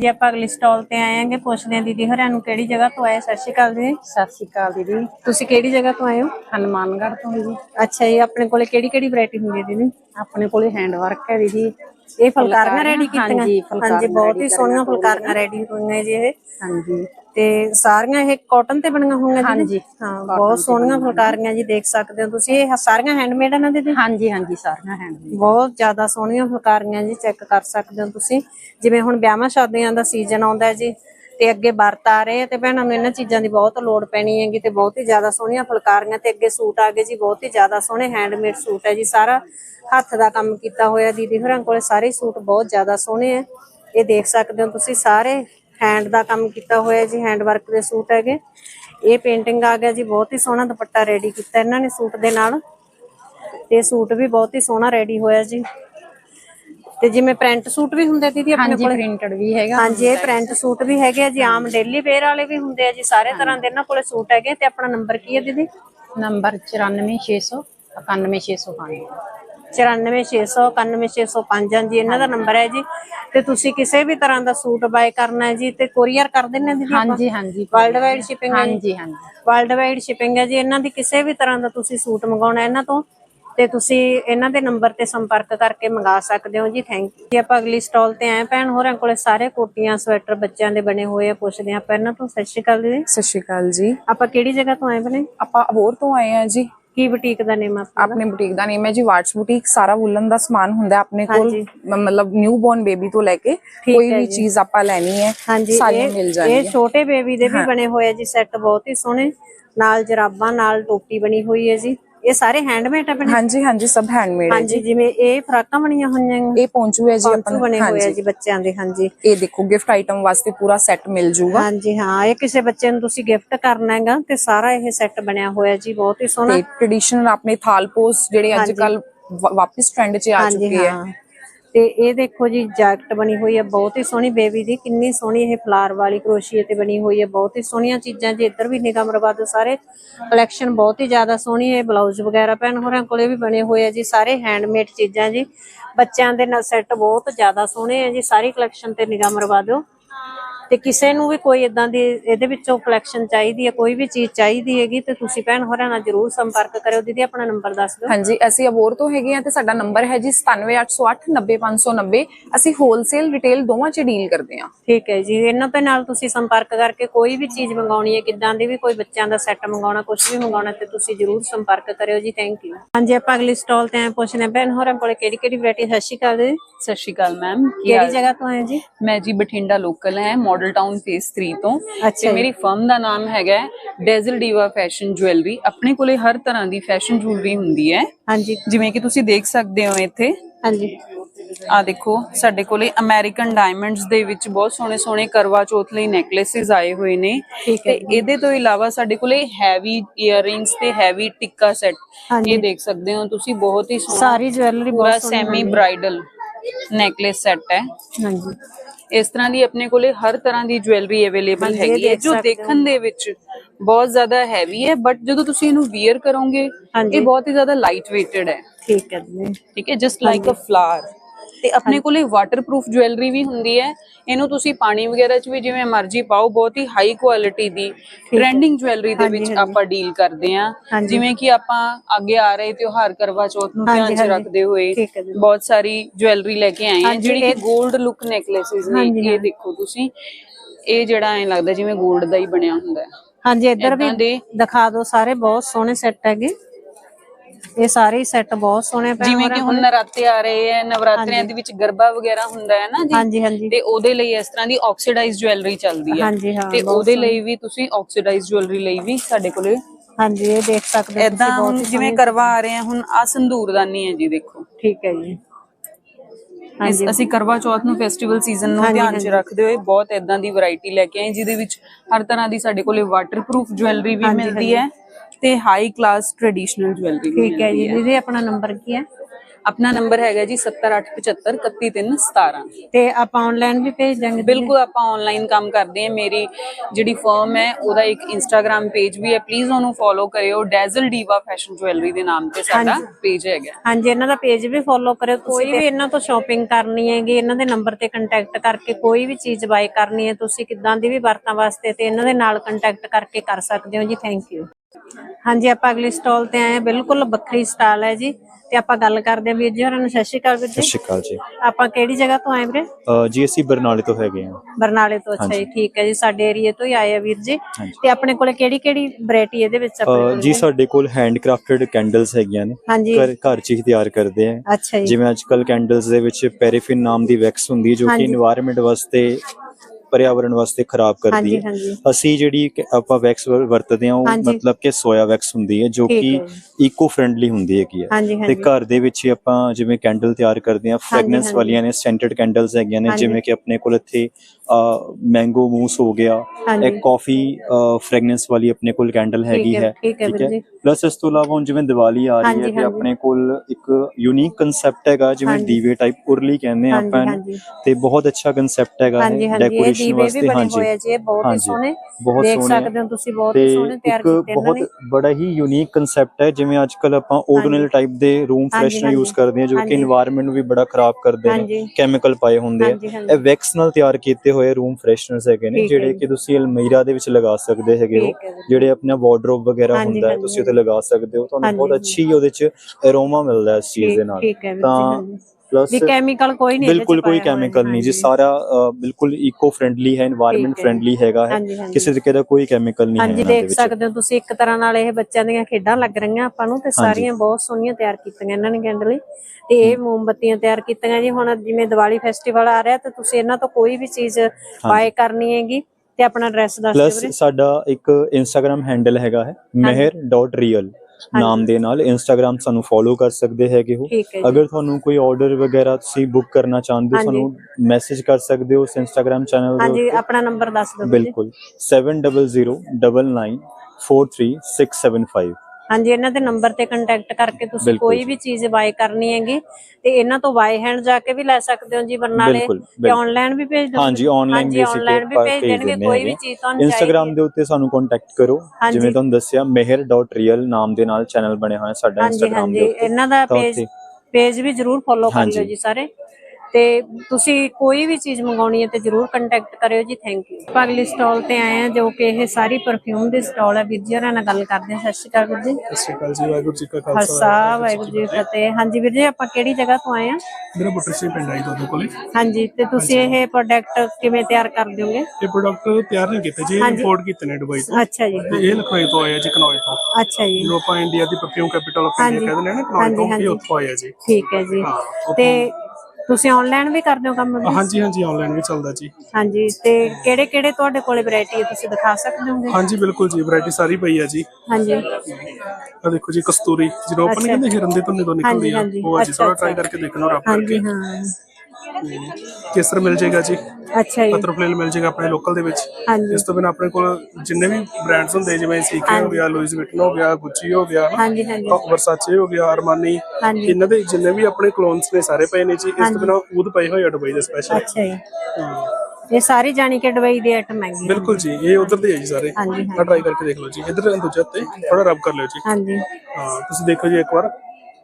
ਜੀ ਆਪਾਂ ਅਗਲੀ ਸਟਾਲ ਤੇ ਆਏ ਆਂਗੇ ਪੁੱਛਦੇ ਹਾਂ ਦੀਦੀ ਹੋਰਾਂ ਨੂੰ ਕਿਹੜੀ ਜਗ੍ਹਾ ਤੋਂ ਆਏ। ਸਤਿ ਸ਼੍ਰੀ ਅਕਾਲ ਜੀ ਸਤਿ ਸ਼੍ਰੀ ਅਕਾਲ ਦੀਦੀ। ਤੁਸੀਂ ਕਿਹੜੀ ਜਗ੍ਹਾ ਤੋਂ ਆਏ ਹੋ? ਹਨੂਮਾਨਗੜ੍ਹ ਤੋਂ ਜੀ। ਅੱਛਾ ਜੀ ਆਪਣੇ ਕੋਲੇ ਕਿਹੜੀ ਕਿਹੜੀ ਵੈਰਾਈਟੀ ਹੁੰਦੀ ਹੈ ਦੀਦੀ? ਆਪਣੇ ਕੋਲੇ ਹੈਂਡ ਵਰਕ ਹੈ ਦੀਦੀ। ਇਹ ਫੁਲਕਾਰੀਆਂ ਰੈਡੀ ਕੀਤੀਆਂ। ਹਾਂਜੀ, ਹਾਂਜੀ ਬਹੁਤ ਹੀ ਸੋਹਣੀਆਂ ਫੁਲਕਾਰੀਆਂ ਰੈਡੀ ਹੋਈਆਂ ਜੀ ਇਹ। ਹਾਂਜੀ। ਤੇ ਸਾਰੀਆਂ ਇਹ ਕਾਟਨ ਤੇ ਬਣੀਆਂ ਹੋਈਆਂ ਜੀ ਹਾਂਜੀ, ਹਾਂ ਬਹੁਤ ਸੋਹਣੀਆਂ ਫੁਲਕਾਰੀਆਂ ਜੀ ਦੇਖ ਸਕਦੇ ਹੋ ਤੁਸੀਂ। ਇਹ ਸਾਰੀਆਂ ਹੈਂਡਮੇਡ ਇਹਨਾਂ ਦੇ ਹਾਂਜੀ ਹਾਂਜੀ ਸਾਰੀਆਂ ਹੈਂਡ ਬਹੁਤ ਜ਼ਿਆਦਾ ਸੋਹਣੀਆਂ ਫੁਲਕਾਰੀਆਂ ਜੀ ਚੈੱਕ ਕਰ ਸਕਦੇ ਹੋ ਤੁਸੀਂ। ਜਿਵੇਂ ਹੁਣ ਵਿਆਹਾਂ ਸ਼ਾਦੀਆਂ ਦਾ ਸੀਜ਼ਨ ਆਉਂਦਾ ਜੀ ਤੇ ਅੱਗੇ ਵਰਤ ਆ ਰਹੇ ਆ ਤੇ ਭੈਣਾਂ ਨੂੰ ਇਹਨਾਂ ਚੀਜ਼ਾਂ ਦੀ ਬਹੁਤ ਲੋੜ ਪੈਣੀ ਹੈਗੀ ਤੇ ਬਹੁਤ ਹੀ ਜ਼ਿਆਦਾ ਸੋਹਣੀਆਂ ਫੁਲਕਾਰੀਆਂ ਤੇ ਅੱਗੇ ਸੂਟ ਆ ਗਏ ਜੀ, ਬਹੁਤ ਹੀ ਜ਼ਿਆਦਾ ਸੋਹਣੇ ਹੈਂਡਮੇਡ ਸੂਟ ਹੈ ਜੀ, ਸਾਰਾ ਹੱਥ ਦਾ ਕੰਮ ਕੀਤਾ ਹੋਇਆ ਦੀਦੀ ਹੋਰਾਂ ਕੋਲੇ ਸਾਰੇ ਸੂਟ ਬਹੁਤ ਜ਼ਿਆਦਾ ਸੋਹਣੇ ਆ। ਇਹ ਦੇਖ ਸਕਦੇ ਹੋ ਤੁਸੀਂ ਸਾਰੇ ਹੈਂਡ ਦਾ ਕੰਮ ਕੀਤਾ ਹੋਇਆ ਜੀ ਹੈਂਡ ਵਰਕ ਦੇ ਸੂਟ ਹੈਗੇ। ਇਹ ਪੇਂਟਿੰਗ ਆ ਗਿਆ ਜੀ, ਬਹੁਤ ਹੀ ਸੋਹਣਾ ਦੁਪੱਟਾ ਰੈਡੀ ਕੀਤਾ ਇਹਨਾਂ ਨੇ ਸੂਟ ਦੇ ਨਾਲ। ਤੇ ਸੂਟ ਵੀ ਬਹੁਤ ਹੀ ਸੋਹਣਾ ਰੈਡੀ ਹੋਇਆ ਜੀ। ਤੇ ਜਿਵੇਂ ਪ੍ਰਿੰਟ ਸੂਟ ਵੀ ਹੁੰਦੇ ਦੀਦੀ ਆਪਣੇ ਹਾਂਜੀ ਕੋਲ? ਪ੍ਰਿੰਟਡ ਵੀ ਹੈਗਾ। ਹਾਂਜੀ ਇਹ ਪ੍ਰਿੰਟ ਸੂਟ ਵੀ ਹੈਗੇ ਆ ਜੀ ਆਮ ਡੇਲੀ ਵੇਅਰ ਵਾਲੇ ਵੀ ਹੁੰਦੇ ਆ ਜੀ ਸਾਰੇ ਤਰ੍ਹਾਂ ਦੇ ਇਹਨਾਂ ਕੋਲੇ ਸੂਟ ਹੈਗੇ ਤੇ ਆਪਣਾ ਨੰਬਰ ਕੀ ਹੈ ਦੀਦੀ? ਨੰਬਰ 94600 91605 94600 ਹਾਂਜੀ ਇਹਨਾਂ ਦਾ ਨੰਬਰ ਹੈ ਜੀ। ਤੇ ਤੁਸੀਂ ਕਿਸੇ ਵੀ ਤਰ੍ਹਾਂ ਦਾ ਸੂਟ ਬਾਏ ਕਰਨਾ ਹੈ ਜੀ ਤੇ ਕੋਰੀਅਰ ਕਰ ਦੀਦੀ ਆਪਾਂ? ਹਾਂਜੀ ਹਾਂਜੀ। ਵਰਲਡ ਵਾਈਡ ਸ਼ਿਪਿੰਗ ਹੈ ਜੀ। ਹਾਂਜੀ ਹਾਂਜੀ। ਵਰਲਡ ਵਾਈਡ ਸ਼ਿਪਿੰਗ ਹੈ ਜੀ ਇਹਨਾਂ ਦੀ ਕਿਸੇ ਵੀ ਤਰ੍ਹਾਂ ਦਾ ਤੁਸੀਂ ਸੂਟ ਮੰਗਾਉਣਾ ਇਹਨਾਂ ਤੋਂ। ਤੇ ਤੁਸੀਂ ਇਹਨਾਂ ਦੇ ਨੰਬਰ ਤੇ ਸੰਪਰਕ ਕਰਕੇ ਮੰਗਾ ਸਕਦੇ ਹੋ ਜੀ ਥੈਂਕ ਯੂ ਜੀ ਆਪਾਂ ਅਗਲੀ ਸਟਾਲ ਤੇ ਆਏ ਭੈਣ ਹੋਰਾਂ ਕੋਲੇ ਸਾਰੇ ਕੋਟੀਆਂ ਸਵੈਟਰ ਬੱਚਿਆਂ ਦੇ ਬਣੇ ਹੋਏ ਆ ਪੁੱਛਦੇ ਆ ਆਪਾਂ ਇਹਨਾਂ ਤੋਂ। ਸਤਿ ਸ਼੍ਰੀ ਅਕਾਲ ਦੀਦੀ। ਸਤਿ ਸ਼੍ਰੀ ਅਕਾਲ ਜੀ। ਆਪਾਂ ਕਿਹੜੀ ਜਗ੍ਹਾ ਤੋਂ ਆਏ ਬਨੇ ਆਪਾਂ ਅਬੋਰ ਤੋਂ ਆਏ ਆ ਜੀ। ਕੀ ਬੁਟੀਕ ਦਾ ਨੇਮ ਆਪਣਾ? ਆਪਣੇ ਬੁਟੀਕ ਦਾ ਨੇਮ ਹੈ ਜੀ ਵਾਟਸ ਬੁਟੀਕ ਸਾਰਾ ਵੂਲਨ ਦਾ ਸਮਾਨ ਹੁੰਦਾ ਹੈ ਆਪਣੇ ਕੋਲ। ਮਤਲਬ ਨਿਊ ਬੋਰਨ ਬੇਬੀ ਤੋਂ ਲੈ ਕੇ ਕੋਈ ਵੀ ਚੀਜ਼ ਆਪਾਂ ਲੈਣੀ ਹੈ ਹਾਂਜੀ ਸਾਰੀਆਂ ਇਹ ਮਿਲ ਇਹ ਛੋਟੇ ਬੇਬੀ ਦੇ ਵੀ ਬਣੇ ਹੋਏ ਆ ਜੀ ਸੈੱਟ ਬਹੁਤ ਹੀ ਸੋਹਣੇ। ਨਾਲ ਜਰਾਬਾਂ ਨਾਲ ਟੋਪੀ ਬਣੀ ਹੋਈ ਹੈ ਜੀ। ਇਹ ਸਾਰੇ ਹੈਂਡਮੇਡ ਆ ਬਣੇ ਹਾਂਜੀ ਹਾਂਜੀ ਸਭ ਹੈਂਡਮੇਡ ਹੈ ਹਾਂਜੀ ਜਿਵੇਂ ਇਹ ਫਰਾਕਾਂ ਬਣੀਆਂ ਹੋਈਆਂ ਇਹ ਪਹੁੰਚੂ ਹੈ ਜੀ ਪੌਂਚੂ ਆਪਣਾ ਬਣੇ ਹੋਏ ਆ ਜੀ ਬੱਚਿਆਂ ਦੇ ਹਾਂਜੀ। ਇਹ ਦੇਖੋ ਗਿਫਟ ਆਈਟਮ ਵਾਸਤੇ ਪੂਰਾ ਸੈੱਟ ਮਿਲ ਜੂਗਾ। ਹਾਂਜੀ ਹਾਂ ਇਹ ਕਿਸੇ ਬੱਚੇ ਨੂੰ ਤੁਸੀਂ ਗਿਫਟ ਕਰਨਾ ਹੈਗਾ ਤੇ ਸਾਰਾ ਇਹ ਸੈੱਟ ਬਣਿਆ ਹੋਇਆ ਜੀ ਬਹੁਤ ਹੀ ਸੋਹਣਾ। ਤੇ ਟ੍ਰੈਡੀਸ਼ਨਲ ਆਪਣੇ ਥਾਲ ਪੋਸ ਜਿਹੜੇ ਅੱਜ ਕੱਲ ਵਾਪਸ ਟ੍ਰੈਂਡ 'ਚ ਆ ਚੁੱਕੇ ਹਾਂ। ਤੇ ਇਹ ਦੇਖੋ ਜੀ, ਜੈਕਟ ਬਣੀ ਹੋਈ ਹੈ, ਬਹੁਤ ਹੀ ਸੋਹਣੀ ਬੇਬੀ ਦੀ, ਕਿੰਨੀ ਸੋਹਣੀ ਇਹ ਫਲਾਰ ਵਾਲੀ ਕਰੋਸ਼ੀਏ ਤੇ ਬਣੀ ਹੋਈ ਹੈ, ਬਹੁਤ ਹੀ ਸੋਹਣੀਆਂ ਚੀਜ਼ਾਂ ਜੀ, ਇੱਧਰ ਵੀ ਨਿਗਾਹ ਮਰਵਾ ਦਿਓ ਸਾਰੇ। ਕਲੈਕਸ਼ਨ ਬਹੁਤ ਹੀ ਜ਼ਿਆਦਾ ਸੋਹਣੀ ਹੈ, ਬਲਾਊਜ਼ ਵਗੈਰਾ ਭੈਣ ਹੋਰਾਂ ਕੋਲੇ ਵੀ ਬਣੇ ਹੋਏ ਆ ਜੀ, ਸਾਰੇ ਹੈਂਡਮੇਡ ਚੀਜ਼ਾਂ ਜੀ। ਬੱਚਿਆਂ ਦੇ ਨਾਲ ਸੈੱਟ ਬਹੁਤ ਜ਼ਿਆਦਾ ਸੋਹਣੇ ਆ ਜੀ, ਸਾਰੀ ਕਲੈਕਸ਼ਨ ਤੇ ਨਿਗਾਹ ਮਰਵਾ ਦਿਓ। ਤੇ ਕਿਸੇ ਨੂੰ ਵੀ ਕੋਈ ਇਦਾਂ ਦੀ ਇਹਦੇ ਵਿੱਚੋਂ ਕਲੈਕਸ਼ਨ ਚਾਹੀਦੀ ਹੈ ਕੋਈ ਵੀ ਚੀਜ਼ ਚਾਹੀਦੀ ਹੈਗੀ ਤੇ ਤੁਸੀਂ ਭੈਣ ਹੋਰਾਂ ਨਾਲ ਜਰੂਰ ਸੰਪਰਕ ਕਰਿਓ। ਦੀਦੀ ਆਪਣਾ ਨੰਬਰ ਦੱਸ ਦਿਓ। ਹਾਂਜੀ ਅਸੀਂ ਅਬੋਰ ਤੋਂ ਹੈਗੇ ਆ ਤੇ ਸਾਡਾ ਨੰਬਰ ਹੈ ਜੀ 97808 90590 ਅਸੀਂ ਹੋਲਸੇਲ ਰਿਟੇਲ ਦੋਵਾਂ 'ਚ ਡੀਲ ਕਰਦੇ ਆ ਠੀਕ ਹੈ ਜੀ ਇਹਨਾਂ ਦੇ ਨਾਲ ਤੁਸੀਂ ਸੰਪਰਕ ਕਰਕੇ ਕੋਈ ਵੀ ਚੀਜ਼ ਮੰਗਾਉਣੀ ਹੈ ਕਿੱਦਾਂ ਦੀ ਵੀ ਕੋਈ ਬੱਚਿਆਂ ਦਾ ਸੈੱਟ ਮੰਗਾਉਣਾ ਕੁਝ ਵੀ ਮੰਗਾਉਣਾ ਤੇ ਤੁਸੀਂ ਜਰੂਰ ਸੰਪਰਕ ਕਰਿਓ ਜੀ। ਥੈਂਕ ਯੂ ਹਾਂਜੀ ਆਪਾਂ ਅਗਲੀ ਸਟਾਲ ਤੇ ਆਏ ਪੁੱਛਨੇ ਭੈਣ ਹੋਰਾਂ ਕੋਲੇ ਕਿਹੜੀ ਕਿਹੜੀ ਵੈਰਾਈਟੀ ਸਤਿ ਸ਼੍ਰੀ ਅਕਾਲ ਜੀ ਸਤਿ ਸ਼੍ਰੀ ਅਕਾਲ ਮੈਮ ਕਿਹੜੀ ਜਗ੍ਹਾ ਤੋਂ ਆਏ ਜੀ? ਮੈਂ ਜੀ ਬਠਿੰਡਾ ਲੋਕਲ ਹੈ ਮਾਡਲ ਟਾਊਨ ਫੇਸ 3 ਤੋਂ ਅੱਛਾ। ਤੇ ਜੀ। ਮੇਰੀ ਫਰਮ ਦਾ ਨਾਮ ਹੈਗਾ ਡੈਜ਼ਲ ਡੀਵਾ ਫੈਸ਼ਨ ਜੁਐਲਰੀ ਆਪਣੇ ਕੋਲੇ ਹਰ ਤਰ੍ਹਾਂ ਦੀ ਫੈਸ਼ਨ ਜੁਐਲਰੀ ਹੁੰਦੀ ਹੈ। ਹਾਂਜੀ। ਜਿਵੇਂ ਕਿ ਤੁਸੀਂ ਦੇਖ ਸਕਦੇ ਹੋ ਇੱਥੇ। ਹਾਂਜੀ। ਆ ਦੇਖੋ ਸਾਡੇ ਕੋਲੇ ਅਮਰੀਕਨ ਡਾਇਮੰਡਸ ਦੇ ਵਿੱਚ ਬਹੁਤ ਸੋਹਣੇ ਸੋਹਣੇ ਕਰਵਾ ਚੌਥ ਲਈ ਨੈਕਲੇਸਿਸ ਆਏ ਹੋਏ ਨੇ। ਤੇ ਇਹਦੇ ਤੋਂ ਇਲਾਵਾ ਸਾਡੇ ਕੋਲੇ ਹੈਵੀ ਇਅਰਿੰਗਸ ਤੇ ਹੈਵੀ ਟਿੱਕਾ ਸੈੱਟ ਹਾਂਜੀ। ਇਹ ਦੇਖ ਸਕਦੇ ਹੋ ਤੁਸੀਂ ਬਹੁਤ ਹੀ ਸੋਹਣਾ ਸਾਰੀ ਜਵੈਲਰੀ ਬਹੁਤ ਸੋਹਣੀ ਸੈਮੀ ਬ੍ਰਾਈਡਲ ਨੈਕਲੇਸ ਸੈੱਟ ਹੈ। ਹਾਂਜੀ। ਇਸ ਤਰ੍ਹਾਂ ਦੀ ਆਪਣੇ ਕੋਲੇ ਹਰ ਤਰ੍ਹਾਂ ਦੀ ਜੁਐਲਰੀ ਅਵੇਲੇਬਲ ਹੈਗੀ ਹੈ ਜੋ। ਦੇਖਣ ਦੇ ਵਿੱਚ ਬਹੁਤ ਜ਼ਿਆਦਾ ਹੈਵੀ ਹੈ ਬਟ ਜਦੋਂ ਤੁਸੀਂ ਇਹਨੂੰ ਵੀਅਰ ਕਰੋਗੇ। ਇਹ ਬਹੁਤ ਹੀ ਜ਼ਿਆਦਾ ਲਾਈਟ weighted ਹੈ ਠੀਕ ਹੈ ਜੀ ਠੀਕ ਹੈ ਜਸਟ ਲਾਈਕ ਅ ਫਲਾਰ ਤੇ ਆਪਣੇ ਕੋਲੇ ਵਾਟਰਪ੍ਰੂਫ ਜੁਐਲਰੀ ਵੀ ਹੁੰਦੀ ਹੈ। ਇਹਨੂੰ ਤੁਸੀਂ ਪਾਣੀ ਵਗੈਰਾ 'ਚ ਵੀ ਜਿਵੇਂ ਮਰਜ਼ੀ ਪਾਓ ਬਹੁਤ ਹੀ ਹਾਈ ਕੁਆਲਿਟੀ ਦੀ ਟ੍ਰੈਂਡਿੰਗ ਜੁਐਲਰੀ ਦੇ ਵਿੱਚ ਆਪਾਂ ਡੀਲ ਕਰਦੇ ਆ। ਜਿਵੇਂ ਕਿ ਆਪਾਂ ਅੱਗੇ ਆ ਰਹੇ ਤਿਉਹਾਰ ਕਰਵਾ ਚੌਥ ਨੂੰ ਧਿਆਨ 'ਚ। ਰੱਖਦੇ ਹੋਏ। ਬਹੁਤ ਸਾਰੀ ਜੁਐਲਰੀ ਲੈ ਕੇ ਆਏ ਆ ਜਿਹੜੀ ਕਿ 골ਡ ਲੁੱਕ ਨੈਕਲੇਸਿਸ ਨੇ ਇਹ ਦੇਖੋ ਤੁਸੀਂ। ਇਹ ਜਿਹੜਾ ਐ ਲੱਗਦਾ ਜਿਵੇਂ 골ਡ ਦਾ ਹੀ ਬਣਿਆ ਹੁੰਦਾ ਹੈ। ਹਾਂਜੀ ਇੱਧਰ ਵੀ ਦਿਖਾ ਦਿਓ ਸਾਰੇ ਬਹੁਤ ਸੋਹਣੇ ਸੈੱਟ ਹੈਗੇ। ਇਹ ਸਾਰੇ ਸੈੱਟ ਬਹੁਤ ਸੋਹਣੇ ਪਏ ਜਿਵੇਂ ਕਿ ਹੁਣ ਨਰਾਤੇ ਆ ਰਹੇ ਹੈ ਨਵਰਾਤਰਿਆਂ ਦੇ ਵਿੱਚ ਗਰਬਾ ਵਗੈਰਾ ਹੁੰਦਾ ਹੈ ਨਾ ਜੀ? ਹਾਂਜੀ ਹਾਂਜੀ। ਤੇ ਉਹਦੇ ਲਈ ਇਸ ਤਰ੍ਹਾਂ ਦੀ ਆਕਸੀਡਾਈਜ਼ ਜੁਐਲਰੀ ਚੱਲਦੀ ਹੈ। ਹਾਂਜੀ, ਹਾਂ, ਤੇ ਉਹਦੇ ਲਈ ਵੀ ਤੁਸੀਂ ਆਕਸੀਡਾਈਜ਼ ਜੁਐਲਰੀ ਲਈ ਵੀ ਸਾਡੇ ਕੋਲੇ ਹਾਂਜੀ ਇਹ ਦੇਖ ਸਕਦੇ ਹੋ ਤੁਸੀਂ ਹੁਣ ਜਿਵੇਂ ਕਰਵਾ ਆ ਰਹੇ ਆ ਹੁਣ ਆ ਸੰਧੂਰਦਾਨੀ ਹੈ ਜੀ ਦੇਖੋ। ਠੀਕ ਹੈ ਜੀ। ਅਸੀਂ ਕਰਵਾ ਚੌਥ ਨੂੰ ਫੈਸਟੀਵਲ ਸੀਜ਼ਨ ਨੂੰ ਧਿਆਨ 'ਚ। ਰੱਖਦੇ ਹੋਏ ਬਹੁਤ ਐਦਾਂ ਦੀ ਵੈਰਾਈਟੀ ਲੈ ਕੇ ਆਏ ਜਿਹਦੇ ਵਿੱਚ ਹਰ ਤਰ੍ਹਾਂ ਦੀ ਸਾਡੇ ਕੋਲੇ ਵਾਟਰਪ੍ਰੂਫ ਜੁਐਲਰੀ ਵੀ ਮਿਲਦੀ ਹੈ। ਤੇ ਹਾਈ ਕਲਾਸ ਟ੍ਰੈਡੀਸ਼ਨਲ ਜੁਐਲਰੀ ਵੀ ਠੀਕ ਹੈ ਜੀ। ਦੀਦੀ ਆਪਣਾ ਨੰਬਰ ਕੀ ਹੈ? ਆਪਣਾ ਨੰਬਰ ਹੈਗਾ ਜੀ 70875 31317 ਤੇ ਆਪਾਂ ਆਨਲਾਈਨ ਵੀ ਭੇਜ ਦਾਂਗੇ? ਬਿਲਕੁਲ ਆਪਾਂ ਆਨਲਾਈਨ ਕੰਮ ਕਰਦੇ ਹਾਂ। ਮੇਰੀ ਜਿਹੜੀ ਫਰਮ ਹੈ ਉਹਦਾ ਇੱਕ ਇੰਸਟਾਗ੍ਰam ਪੇਜ ਵੀ ਹੈ। ਪਲੀਜ਼ ਉਹਨੂੰ ਫੋਲੋ ਕਰਿਓ। ਡੈਜ਼ਲ ਡੀਵਾ ਫੈਸ਼ਨ ਜੁਐਲਰੀ ਦੇ ਨਾਮ ਤੇ ਸਾਡਾ ਪੇਜ ਹੈਗਾ। ਹਾਂਜੀ ਇਹਨਾਂ ਦਾ ਪੇਜ ਵੀ ਫੋਲੋ ਕਰਿਓ। ਕੋਈ ਵੀ ਇਹਨਾਂ ਤੋਂ ਸ਼ਾਪਿੰਗ ਕਰਨੀ ਹੈਗੀ ਇਹਨਾਂ ਦੇ ਨੰਬਰ ਤੇ ਕੰਟੈਕਟ ਕਰਕੇ ਕੋਈ ਵੀ ਚੀਜ਼ ਬਾਏ ਕਰਨੀ ਹੈ ਤੁਸੀਂ ਕਿੱਦਾਂ ਦੀ ਵੀ ਵਰਤਾਂ ਵਾਸਤੇ ਤੇ ਇਹਨਾਂ ਦੇ ਨਾਲ ਕੰਟੈਕਟ ਕਰਕੇ ਕਰ ਸਕਦੇ ਹੋ ਜੀ। ਥੈਂਕ ਯੂ ਹਾਂਜੀ ਆਪਾਂ ਅਗਲੀ ਸਟਾਲ ਤੇ ਆਏ ਬਿਲਕੁਲ ਵੱਖਰੀ ਸਟਾਲ ਹੈ ਜੀ। ਤੇ ਆਪਾਂ ਗੱਲ ਕਰਦੇ ਵੀਰ ਜੀ ਹੋਰਾਂ ਨੂੰ ਸਤਿ ਸ਼੍ਰੀ ਅਕਾਲ ਵੀਰ ਸਤਿ ਸ਼੍ਰੀ ਅਕਾਲ ਜੀ। ਆਪਾਂ ਕਿਹੜੀ ਜਗ੍ਹਾ ਤੋਂ ਆਏ ਵੀਰੇ? ਜੀ ਅਸੀਂ ਬਰਨਾਲੇ ਤੋਂ ਹੈਗੇ ਹਾਂ। ਬਰਨਾਲੇ ਤੋਂ। ਅੱਛਾ ਜੀ ਠੀਕ ਹੈ ਜੀ। ਸਾਡੇ ਏਰੀਏ ਤੋਂ ਹੀ ਆਏ ਆ ਵੀਰ ਜੀ। ਤੇ ਆਪਣੇ ਕੋਲੇ ਕਿਹੜੀ ਕਿਹੜੀ ਵੈਰਾਈਟੀ ਇਹਦੇ ਵਿੱਚ ਆਪਣੇ ਕੋਲ ਜੀ ਸਾਡੇ ਕੋਲ ਹੈਂਡਕ੍ਰਾਫਟਡ ਕੈਂਡਲਸ ਹੈਗੀਆਂ ਨੇ। ਘਰ ਘਰ ਚ ਹੀ ਤਿਆਰ ਕਰਦੇ ਆ। ਅੱਛਾ ਜਿਵੇਂ ਅੱਜ ਕੱਲ ਕੈਂਡਲਸ ਦੇ ਵਿੱਚ ਪੈਰੀਫਿਨ ਨਾਮ ਦੀ ਵੈਕਸ ਹੁੰਦੀ ਜੋ ਕਿ এনवायरमेंट ਵਾਸਤੇ ਪਰਿਆਵਰਣ ਵਾਸਤੇ ਖਰਾਬ ਕਰਦੀ ਹੈ ਅਸੀਂ ਜਿਹੜੀ ਆਪਾਂ ਵੈਕਸ ਵਰਤਦੇ ਹਾਂ ਉਹ। ਮਤਲਬ ਕਿ ਸੋਇਆ ਵੈਕਸ ਹੁੰਦੀ ਹੈ ਜੋ ਕਿ ਇਕੋ ਫ੍ਰੈਂਡਲੀ ਹੁੰਦੀ ਹੈਗੀ ਹੈ ਤੇ ਘਰ ਦੇ ਵਿੱਚ ਆਪਾਂ ਜਿਵੇਂ ਕੈਂਡਲ ਤਿਆਰ ਕਰਦੇ ਹਾਂ ਫ੍ਰੈਗਨੈਂਸ। ਵਾਲੀਆਂ ਨੇ ਸੈਂਟਡ ਕੈਂਡਲਸ ਹੈਗੀਆਂ ਨੇ। ਜਿਵੇਂ ਕਿ ਆਪਣੇ ਕੋਲ ਇੱਥੇ ਮੈਂਗੋ ਮੂਸ ਹੋ ਗਿਆ। ਇੱਕ ਕਾਫੀ ਫ੍ਰੈਗਨੈਂਸ ਵਾਲੀ ਆਪਣੇ ਕੋਲ ਕੈਂਡਲ ਹੈਗੀ ਹੈ, ਠੀਕ ਹੈ। ਪਲੱਸ ਇਸ ਤੋਂ ਇਲਾਵਾ ਹੁਣ ਜਿਵੇਂ ਦੀਵਾਲੀ ਆ ਰਹੀ ਹੈ ਤੇ। ਆਪਣੇ ਕੋਲ ਇੱਕ ਯੂਨੀਕ ਕਨਸੈਪਟ ਹੈਗਾ ਜਿਵੇਂ। ਦੀਵੇ ਟਾਈਪ ਉਰਲੀ ਕਹਿੰਦੇ ਆ ਆਪਾਂ। ਤੇ ਬਹੁਤ ਅੱਛਾ ਕਨਸੈਪਟ ਹੈਗਾ ਡੈਕੋਰੇਸ਼ਨ ਦੀਵੇ ਵਾਸਤੇ ਹਾਂਜੀ। ਜੀ ਬਹੁਤ ਹੀ ਸੋਹਣੇ ਦੇਖ ਸਕਦੇ ਹੋ ਤੁਸੀਂ ਬਹੁਤ ਹੀ ਸੋਹਣੇ ਤਿਆਰ ਕੀਤੇ ਬਹੁਤ ਬੜਾ ਹੀ ਯੂਨੀਕ ਕਨਸੈਪਟ ਹੈ ਜਿਵੇਂ ਅੱਜ ਕੱਲ ਆਪਾਂ ਓਡੋਨਲ ਟਾਈਪ ਦੇ ਰੂਮ ਫਰੈਸ਼ਨਰ ਯੂਜ਼ ਕਰਦੇ ਹਾਂ ਜੋ ਕਿ এনवायरमेंट ਨੂੰ ਵੀ ਬੜਾ ਖਰਾਬ ਕਰਦੇ ਨੇ ਕੈਮੀਕਲ ਪਾਏ ਹੁੰਦੇ ਆ। ਇਹ ਵੈਕਸ ਨਾਲ ਤਿਆਰ ਕੀਤੇ ਹੋਏ ਰੂਮ ਫਰੈਸ਼ਨਰਸ ਹੈਗੇ ਨੇ ਜਿਹੜੇ ਕਿ ਤੁਸੀਂ ਅਲਮੀਰਾ ਦੇ ਵਿੱਚ ਲਗਾ ਸਕਦੇ ਹੈਗੇ ਹੋ ਜਿਹੜੇ ਆਪਣਾ ਵਾਰਡਰੋਬ ਵਗੈਰਾ ਹੁੰਦਾ ਤੁਸੀਂ ਉੱਥੇ ਲਗਾ ਸਕਦੇ ਹੋ ਤੁਹਾਨੂੰ ਬਹੁਤ ਅੱਛੀ ਉਹਦੇ ਚ ਅਰੋਮਾ ਮਿਲਦਾ ਇਸ ਚੀਜ਼ ਦੇ ਨਾਲ। ਤਾਂ प्लस भी केमिकल कोई नहीं बिल्कुल कोई केमिकल नहीं जी ਸਾਰਾ ਬਿਲਕੁਲ ਇਕੋ ਫ੍ਰੈਂਡਲੀ ਹੈ এনवायरमेंट ਫ੍ਰੈਂਡਲੀ ਹੈਗਾ ਹੈ। ਕਿਸੇ ਤਰੀਕੇ ਦਾ ਕੋਈ ਕੈਮੀਕਲ ਨਹੀਂ ਹੈ ਹਾਂਜੀ ਦੇਖ ਸਕਦੇ ਹੋ ਤੁਸੀਂ ਇੱਕ ਤਰ੍ਹਾਂ ਨਾਲ ਇਹ ਬੱਚਿਆਂ ਦੀਆਂ ਖੇਡਾਂ ਲੱਗ ਰਹੀਆਂ ਆਪਾਂ ਨੂੰ ਤੇ ਸਾਰੀਆਂ ਬਹੁਤ ਸੋਹਣੀਆਂ ਤਿਆਰ ਕੀਤੀਆਂ ਇਹਨਾਂ ਨੇ ਕੈਂਡਲੀ ਤੇ ਇਹ ਮੋਮਬੱਤੀਆਂ ਤਿਆਰ ਕੀਤੀਆਂ ਜੀ। ਹੁਣ ਜਿਵੇਂ ਦੀਵਾਲੀ ਫੈਸਟੀਵਲ ਆ ਰਿਹਾ ਤੇ ਤੁਸੀਂ ਇਹਨਾਂ ਤੋਂ ਕੋਈ ਵੀ ਚੀਜ਼ ਬਾਏ ਕਰਨੀ ਹੈਗੀ ਤੇ ਆਪਣਾ ਐਡਰੈਸ ਦੱਸ ਦਿਓ ਪਲਸ ਸਾਡਾ ਇੱਕ ਇੰਸਟਾਗ੍ਰam ਹੈਂਡਲ ਹੈਗਾ ਹੈ meher.real ਨਾਮ ਦੇ ਨਾਲ ਇੰਸਟਾਗ੍ਰam ਸਾਨੂੰ ਫੋਲੋ ਕਰ ਸਕਦੇ ਹੈਗੇ ਹੋ। ਅਗਰ ਤੁਹਾਨੂੰ ਕੋਈ ਆਰਡਰ ਵਗੈਰਾ ਤੁਸੀਂ ਬੁੱਕ ਕਰਨਾ ਚਾਹੁੰਦੇ ਹੋ। ਸਾਨੂੰ ਮੈਸੇਜ ਕਰ ਸਕਦੇ ਹੋ ਉਸ ਇੰਸਟਾਗ੍ਰam ਚੈਨਲ ਦੇ ਹਾਂਜੀ ਆਪਣਾ ਨੰਬਰ ਦੱਸ ਦਿਓ ਬਿਲਕੁਲ। 7009943675 ਹਾਂਜੀ ਇਹਨਾਂ ਦੇ ਨੰਬਰ ਤੇ ਕੰਟੈਕਟ ਕਰਕੇ ਤੁਸੀਂ ਕੋਈ। ਵੀ ਚੀਜ਼ ਬਾਏ ਕਰਨੀ ਹੈਗੀ ਤੇ ਇਹਨਾਂ ਤੋਂ ਬਾਏ ਹੈਂਡ ਜਾ ਕੇ ਵੀ ਲੈ ਸਕਦੇ ਹੋ ਜੀ ਬਰਨਾਲੇ ਤੇ। ਆਨਲਾਈਨ ਵੀ ਭੇਜ ਦਿਓ ਹਾਂਜੀ ਆਨਲਾਈਨ ਵੀ ਭੇਜ ਦੇਣਗੇ ਕੋਈ ਵੀ ਚੀਜ਼ ਤੁਹਾਨੂੰ ਇੰਸਟਾਗ੍ਰam ਦੇ ਉੱਤੇ ਸਾਨੂੰ ਕੰਟੈਕਟ ਕਰੋ। ਜਿਵੇਂ ਤੁਹਾਨੂੰ ਦੱਸਿਆ meher.real ਨਾਮ ਦੇ ਨਾਲ ਚੈਨਲ ਬਣਿਆ ਹੋਇਆ ਸਾਡਾ ਇੰਸਟਾਗ੍ਰam ਦੇ ਉੱਤੇ ਇਹਨਾਂ ਦਾ ਪੇਜ ਪੇਜ ਵੀ ਜਰੂਰ ਫੋਲੋ ਕਰ ਲਿਓ। ਜੀ ਸਾਰੇ ਤੇ ਤੁਸੀਂ ਕੋਈ ਵੀ ਚੀਜ਼ ਮੰਗਾਉਣੀ ਹੈ ਤੇ ਜਰੂਰ ਕੰਟੈਕਟ ਕਰਿਓ ਜੀ ਥੈਂਕ ਯੂ ਆਪਾਂ ਅਗਲੀ ਸਟਾਲ ਤੇ ਆਏ ਆ ਜੋ ਕਿ ਇਹ ਸਾਰੀ ਪਰਫਿਊਮ ਦੀ ਸਟਾਲ ਹੈ। ਵੀਰ ਜੀ ਨਾਲ ਗੱਲ ਕਰਦੇ ਹਾਂ। ਸਤਿ ਸ਼੍ਰੀ ਅਕਾਲ ਵੀਰ ਜੀ। ਸਤਿ ਸ਼੍ਰੀ ਅਕਾਲ ਜੀ ਵਾਹਿਗੁਰੂ ਜੀ ਕਾ ਖਾਲਸਾ ਵਾਹਿਗੁਰੂ ਜੀ ਫਤਿਹ। ਹਾਂਜੀ ਵੀਰ ਜੀ ਆਪਾਂ ਕਿਹੜੀ ਜਗ੍ਹਾ ਤੋਂ ਆਏ ਆ ਮੇਰਾ ਬੁੱਟਰ ਸਿੰਘ ਪਿੰਡ ਆਈ ਤੁਹਾਡੇ ਕੋਲੇ ਹਾਂਜੀ ਤੇ ਤੁਸੀਂ ਇਹ ਪ੍ਰੋਡਕਟ ਕਿਵੇਂ ਤਿਆਰ ਕਰ ਦਿਓਗੇ ਇਹ ਪ੍ਰੋਡਕਟ ਤਿਆਰ ਨਹੀਂ ਕੀਤੇ ਜੀ। ਇੰਪੋਰਟ ਕੀਤੇ ਨੇ ਦੁਬਈ ਤੋਂ। ਅੱਛਾ ਜੀ। ਤੇ ਇਹ ਲਖਨਊ ਤੋਂ ਆਇਆ ਜੀ ਕਨੌਜ ਤੋਂ। ਅੱਛਾ ਜੀ। ਜੋ ਆਪਾਂ ਇੰਡੀਆ ਦੀ ਪਰਫਿਊਮ ਕੈਪੀਟਲ ਆਫ। ਇੰਡੀਆ ਕਹਿੰਦੇ ਨੇ ਨਾ ਕਨੌਜ ਤੋਂ। ਇਹ ਉੱਥੋਂ ਆਇਆ ਜੀ। ਠੀਕ ਹੈ ਜੀ। ਤੇ ਤੁਸੀਂ ਆਨਲਾਈਨ ਵੀ ਕਰਦੇ ਹੋ ਕੰਮ? ਹਾਂਜੀ ਹਾਂਜੀ ਆਨਲਾਈਨ ਵੀ ਚੱਲਦਾ ਜੀ। ਹਾਂਜੀ ਤੇ ਕਿਹੜੇ ਕਿਹੜੇ ਤੁਹਾਡੇ ਕੋਲੇ ਵੈਰਾਈਟੀ ਹੈ ਤੁਸੀਂ ਦਿਖਾ ਸਕਦੇ ਹੋਗੇ? ਹਾਂਜੀ ਬਿਲਕੁਲ ਜੀ ਵੈਰਾਈਟੀ ਸਾਰੀ ਪਈ ਆ ਜੀ। ਹਾਂਜੀ। ਆ ਦੇਖੋ ਜੀ ਕਸਤੂਰੀ ਜਦੋਂ ਆਪਾਂ। ਨਹੀਂ ਕਹਿੰਦੇ ਹਿਰਨ ਦੇ ਧੁੰਨੇ ਤੋਂ ਨਿਕਲਦੀ ਆ ਉਹ ਅੱਜ ਸਾਰਾ ਟਰਾਈ। ਕਰਕੇ ਦੇਖਣਾ ਰੱਬ ਹਾਂਜੀ ਹਾਂ। ਕੇਸਰ ਮਿਲ ਜਾਏਗਾ ਜੀ। ਅੱਛਾ ਜੀ। ਬਟਰਫਲਾਈ ਮਿਲ ਜਾਏਗਾ ਆਪਣੇ ਲੋਕਲ ਦੇ ਵਿੱਚ। ਹਾਂਜੀ। ਇਸ ਤੋਂ ਬਿਨਾਂ ਆਪਣੇ ਕੋਲ ਜਿੰਨੇ ਵੀ ਬ੍ਰਾਂਡਸ ਹੁੰਦੇ ਜਿਵੇਂ ਸੀਕੇ ਹੋ ਗਿਆ ਲੂਇਸ ਵਿਟਨ ਹੋ ਗਿਆ ਗੁੱਚੀ ਹੋ ਗਿਆ ਹਾਂਜੀ ਹਾਂਜੀ। ਵਰਸਾਚੇ ਹੋ ਗਿਆ ਅਰਮਾਨੀ ਇਹਨਾਂ ਦੇ ਜਿੰਨੇ ਵੀ ਆਪਣੇ ਕਲੋਨਸ ਨੇ ਸਾਰੇ ਪਏ ਨੇ ਜੀ। ਇਸ ਤੋਂ ਬਿਨਾਂ ਊਦ ਪਏ ਹੋਏ ਆ ਦੁਬਈ ਦੇ ਸਪੈਸ਼ਲ ਅੱਛਾ ਜੀ। ਇਹ ਸਾਰੀ ਜਾਣੀ ਕਿ ਦੁਬਈ ਦੇ ਆਈਟਮ ਹੈਗੇ ਬਿਲਕੁਲ ਜੀ ਇਹ ਉਧਰ ਦੇ ਹੈ ਜੀ ਸਾਰੇ। ਹਾਂਜੀ, ਆ ਟਰਾਈ ਕਰਕੇ ਦੇਖ ਲਓ ਜੀ। ਇਧਰ ਦੂਜੇ ਤੇ ਥੋੜਾ ਰਬ ਕਰ ਲਿਓ ਜੀ। ਹਾਂਜੀ। ਹਾਂ ਤੁਸੀਂ ਦੇਖੋ ਜੀ ਇੱਕ ਵਾਰ।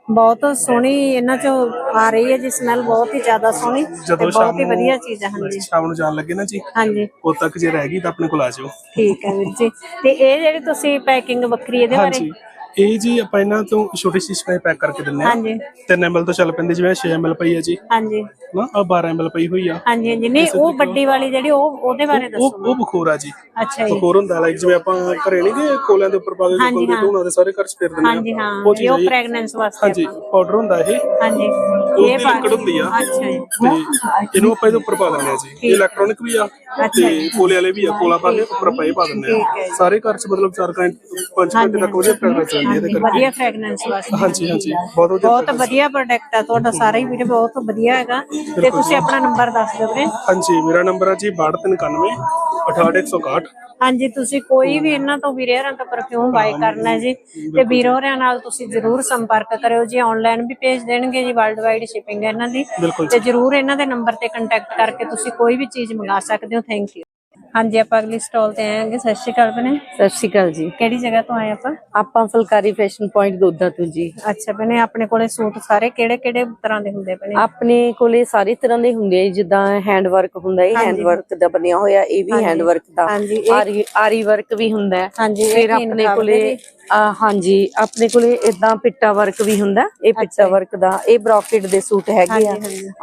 ਬਹੁਤ ਸੋਹਣੀ ਇਹਨਾਂ ਚੋਂ ਆ ਰਹੀ ਹੈ ਜੀ ਸਮੈਲ ਬਹੁਤ ਹੀ ਜ਼ਿਆਦਾ ਸੋਹਣੀ ਤੇ ਜਦੋਂ ਸ਼ਾਮ ਬਹੁਤ ਹੀ ਨੂੰ ਵਧੀਆ ਚੀਜ਼ ਹੈ ਹਾਂਜੀ। ਸ਼ਾਮ ਨੂੰ ਜਾਣ ਲੱਗੇ ਨਾ ਜੀ? ਹਾਂਜੀ। ਉਦੋਂ ਤੱਕ ਜੇ ਰਹਿ ਗਈ ਤਾਂ ਆਪਣੇ ਕੋਲ ਆ ਜਾਓ ਠੀਕ ਹੈ ਵੀਰ ਜੀ। ਤੇ ਇਹ ਜਿਹੜੀ ਤੁਸੀਂ ਪੈਕਿੰਗ ਵੱਖਰੀ ਇਹਦੇ ਬਾਰੇ ਹਾਂਜੀ। ਇਹ ਜੀ ਆਪਾਂ ਇਹਨਾਂ ਤੋਂ ਛੋਟੀ ਸ਼ੀਸ਼ੇ ਪੈਕ ਕਰਕੇ ਦਿੰਨੇ ਆ ਹਾਂਜੀ। 3 ml ਤੋਂ ਚੱਲ ਪੈਂਦੀ ਜਿਵੇਂ 6 ml ਪਈ ਹੈ ਜੀ। ਹਾਂਜੀ। ਨਾ ਆ 12 ml ਪਈ ਹੋਈ ਆ। ਹਾਂਜੀ ਹਾਂਜੀ। ਨਹੀਂ ਉਹ ਵੱਡੀ ਵਾਲੀ ਜਿਹੜੀ ਉਹ ਉਹਦੇ ਬਾਰੇ ਦੱਸੋ ਉਹ ਉਹ ਬਖੋਰ ਆ ਜੀ। ਅੱਛਾ ਜੀ। ਬਖੋਰ ਹੁੰਦਾ ਲਾਈਕ ਜਿਵੇਂ ਆਪਾਂ ਘਰੇ ਨਹੀਂ ਗਏ ਕੋਲਿਆਂ ਦੇ ਉੱਪਰ ਪਾ ਕੇ ਕੋਲ ਦੇ। ਧੋਣਾ ਦੇ ਸਾਰੇ ਘਰ ਚ ਫੇਰ ਦਿੰਦੇ ਆ ਹਾਂਜੀ ਹਾਂ। ਉਹ। ਪ੍ਰੈਗਨੈਂਸ ਵਾਸਤੇ ਹਾਂਜੀ ਪਾਊਡਰ ਹੁੰਦਾ ਇਹ। ਹਾਂਜੀ। ਉਹਦੀ ਇਹ ਪਾ ਲਿਕੜ ਹੁੰਦੀ ਆ। ਅੱਛਾ ਜੀ। ਇਹਨੂੰ ਆਪਾਂ ਇਹਦੇ ਉੱਪਰ ਪਾ ਦਿੰਦੇ ਆ ਜੀ। ਇਹ ਇਲੈਕਟ੍ਰੋਨਿਕ ਵੀ ਆ ਤੇ ਕੋਲੇ ਵਾਲੇ ਵੀ ਆ। ਕੋਲਾ ਪਾ ਕੇ ਉੱਪਰ ਪਾ ਦਿੰਦੇ ਆ ਸਾਰੇ ਘਰ ਚ ਮਤਲਬ 4 ਘੰਟੇ 5 ਘੰਟੇ ਤੱਕ ਵਧੀਆ ਫ੍ਰੈਗਰੈਂਸ ਹੈ ਇਹਦੇ ਕਰਕੇ ਵਧੀਆ ਫ੍ਰੈਗਨੈਂਸ ਵਾਸਤੇ ਹਾਂਜੀ ਹਾਂਜੀ ਬਹੁਤ ਵਧੀਆ ਬਹੁਤ ਵਧੀਆ ਪ੍ਰੋਡਕਟ ਹੈ ਤੁਹਾਡਾ ਸਾਰਾ ਹੀ ਵੀਰੇ ਬਹੁਤ ਵਧੀਆ ਹੈਗਾ। ਤੇ ਤੁਸੀਂ ਆਪਣਾ ਨੰਬਰ ਦੱਸ ਦਿਓ ਵੀਰੇ। ਹਾਂਜੀ ਮੇਰਾ ਨੰਬਰ ਹੈ ਜੀ 6291 68161 ਹਾਂਜੀ ਤੁਸੀਂ ਕੋਈ ਵੀ ਇਹਨਾਂ ਤੋਂ ਵੀਰੇ ਹਰਾਂ ਤੋਂ ਪਰਫਿਊਮ ਬਾਈ ਕਰਨਾ ਹੈ ਜੀ ਤੇ ਵੀਰੋ ਹਰਿਆਂ ਨਾਲ ਤੁਸੀਂ ਜਰੂਰ ਸੰਪਰਕ ਕਰਿਓ ਜੀ ਆਨਲਾਈਨ ਵੀ ਭੇਜ ਦੇਣਗੇ ਜੀ ਵਰਲਡ ਵਾਈਡ ਸ਼ਿਪਿੰਗ ਹੈ ਇਹਨਾਂ ਦੀ। ਬਿਲਕੁਲ ਤੇ ਜਰੂਰ ਇਹਨਾਂ ਦੇ ਨੰਬਰ ਤੇ ਕੰਟੈਕਟ ਕਰਕੇ ਤੁਸੀਂ ਕੋਈ ਵੀ ਚੀਜ਼ ਮੰਗਾ ਸਕਦੇ ਹੋ ਥੈਂਕ ਯੂ ਹਾਂਜੀ ਆਪਾਂ ਅਗਲੀ ਸਟਾਲ ਤੇ ਆਏਗੇ ਸਤਿ ਸ਼੍ਰੀ ਅਕਾਲ ਬਨੇ ਸਤਿ ਸ਼੍ਰੀ ਅਕਾਲ ਜੀ। ਕਿਹੜੀ ਜਗ੍ਹਾ ਤੋਂ ਆਏ ਆਪਾਂ? ਆਪਾਂ ਫੁਲਕਾਰੀ ਫੈਸ਼ਨ ਪੁਆਇੰਟ ਦੋਦਾ ਤੋਂ ਜੀ। ਅੱਛਾ ਬਨੇ ਆਪਣੇ ਕੋਲੇ ਸੂਟ ਸਾਰੇ ਕਿਹੜੇ ਕਿਹੜੇ ਤਰ੍ਹਾਂ ਦੇ ਹੁੰਦੇ ਬਨੇ ਆਪਣੇ ਕੋਲੇ ਸਾਰੇ ਤਰ੍ਹਾਂ ਦੇ ਹੁੰਦੇ ਆ ਜਿੱਦਾਂ ਹੈਂਡ ਵਰਕ ਹੁੰਦਾ ਹੈ ਹੈਂਡ ਵਰਕ ਦਾ ਬਣਿਆ ਹੋਇਆ ਇਹ ਵੀ ਹੈਂਡ ਵਰਕ ਦਾ। ਇਹ- ਆਰੀ ਆਰੀ ਵਰਕ ਵੀ ਹੁੰਦਾ। ਹੈ ਹਾਂਜੀ, ਇਹ ਫਿਰ ਆਪਣੇ ਕੋਲੇ ਹਾਂਜੀ ਆਪਣੇ ਕੋਲੇ ਇਦਾਂ ਪਿੱਟਾ ਵਰਕ ਵੀ ਹੁੰਦਾ। ਇਹ ਪਿੱਟਾ ਵਰਕ ਦਾ ਇਹ ਬ੍ਰੋਕੇਟ ਦੇ ਸੂਟ ਹੈਗੇ ਆ।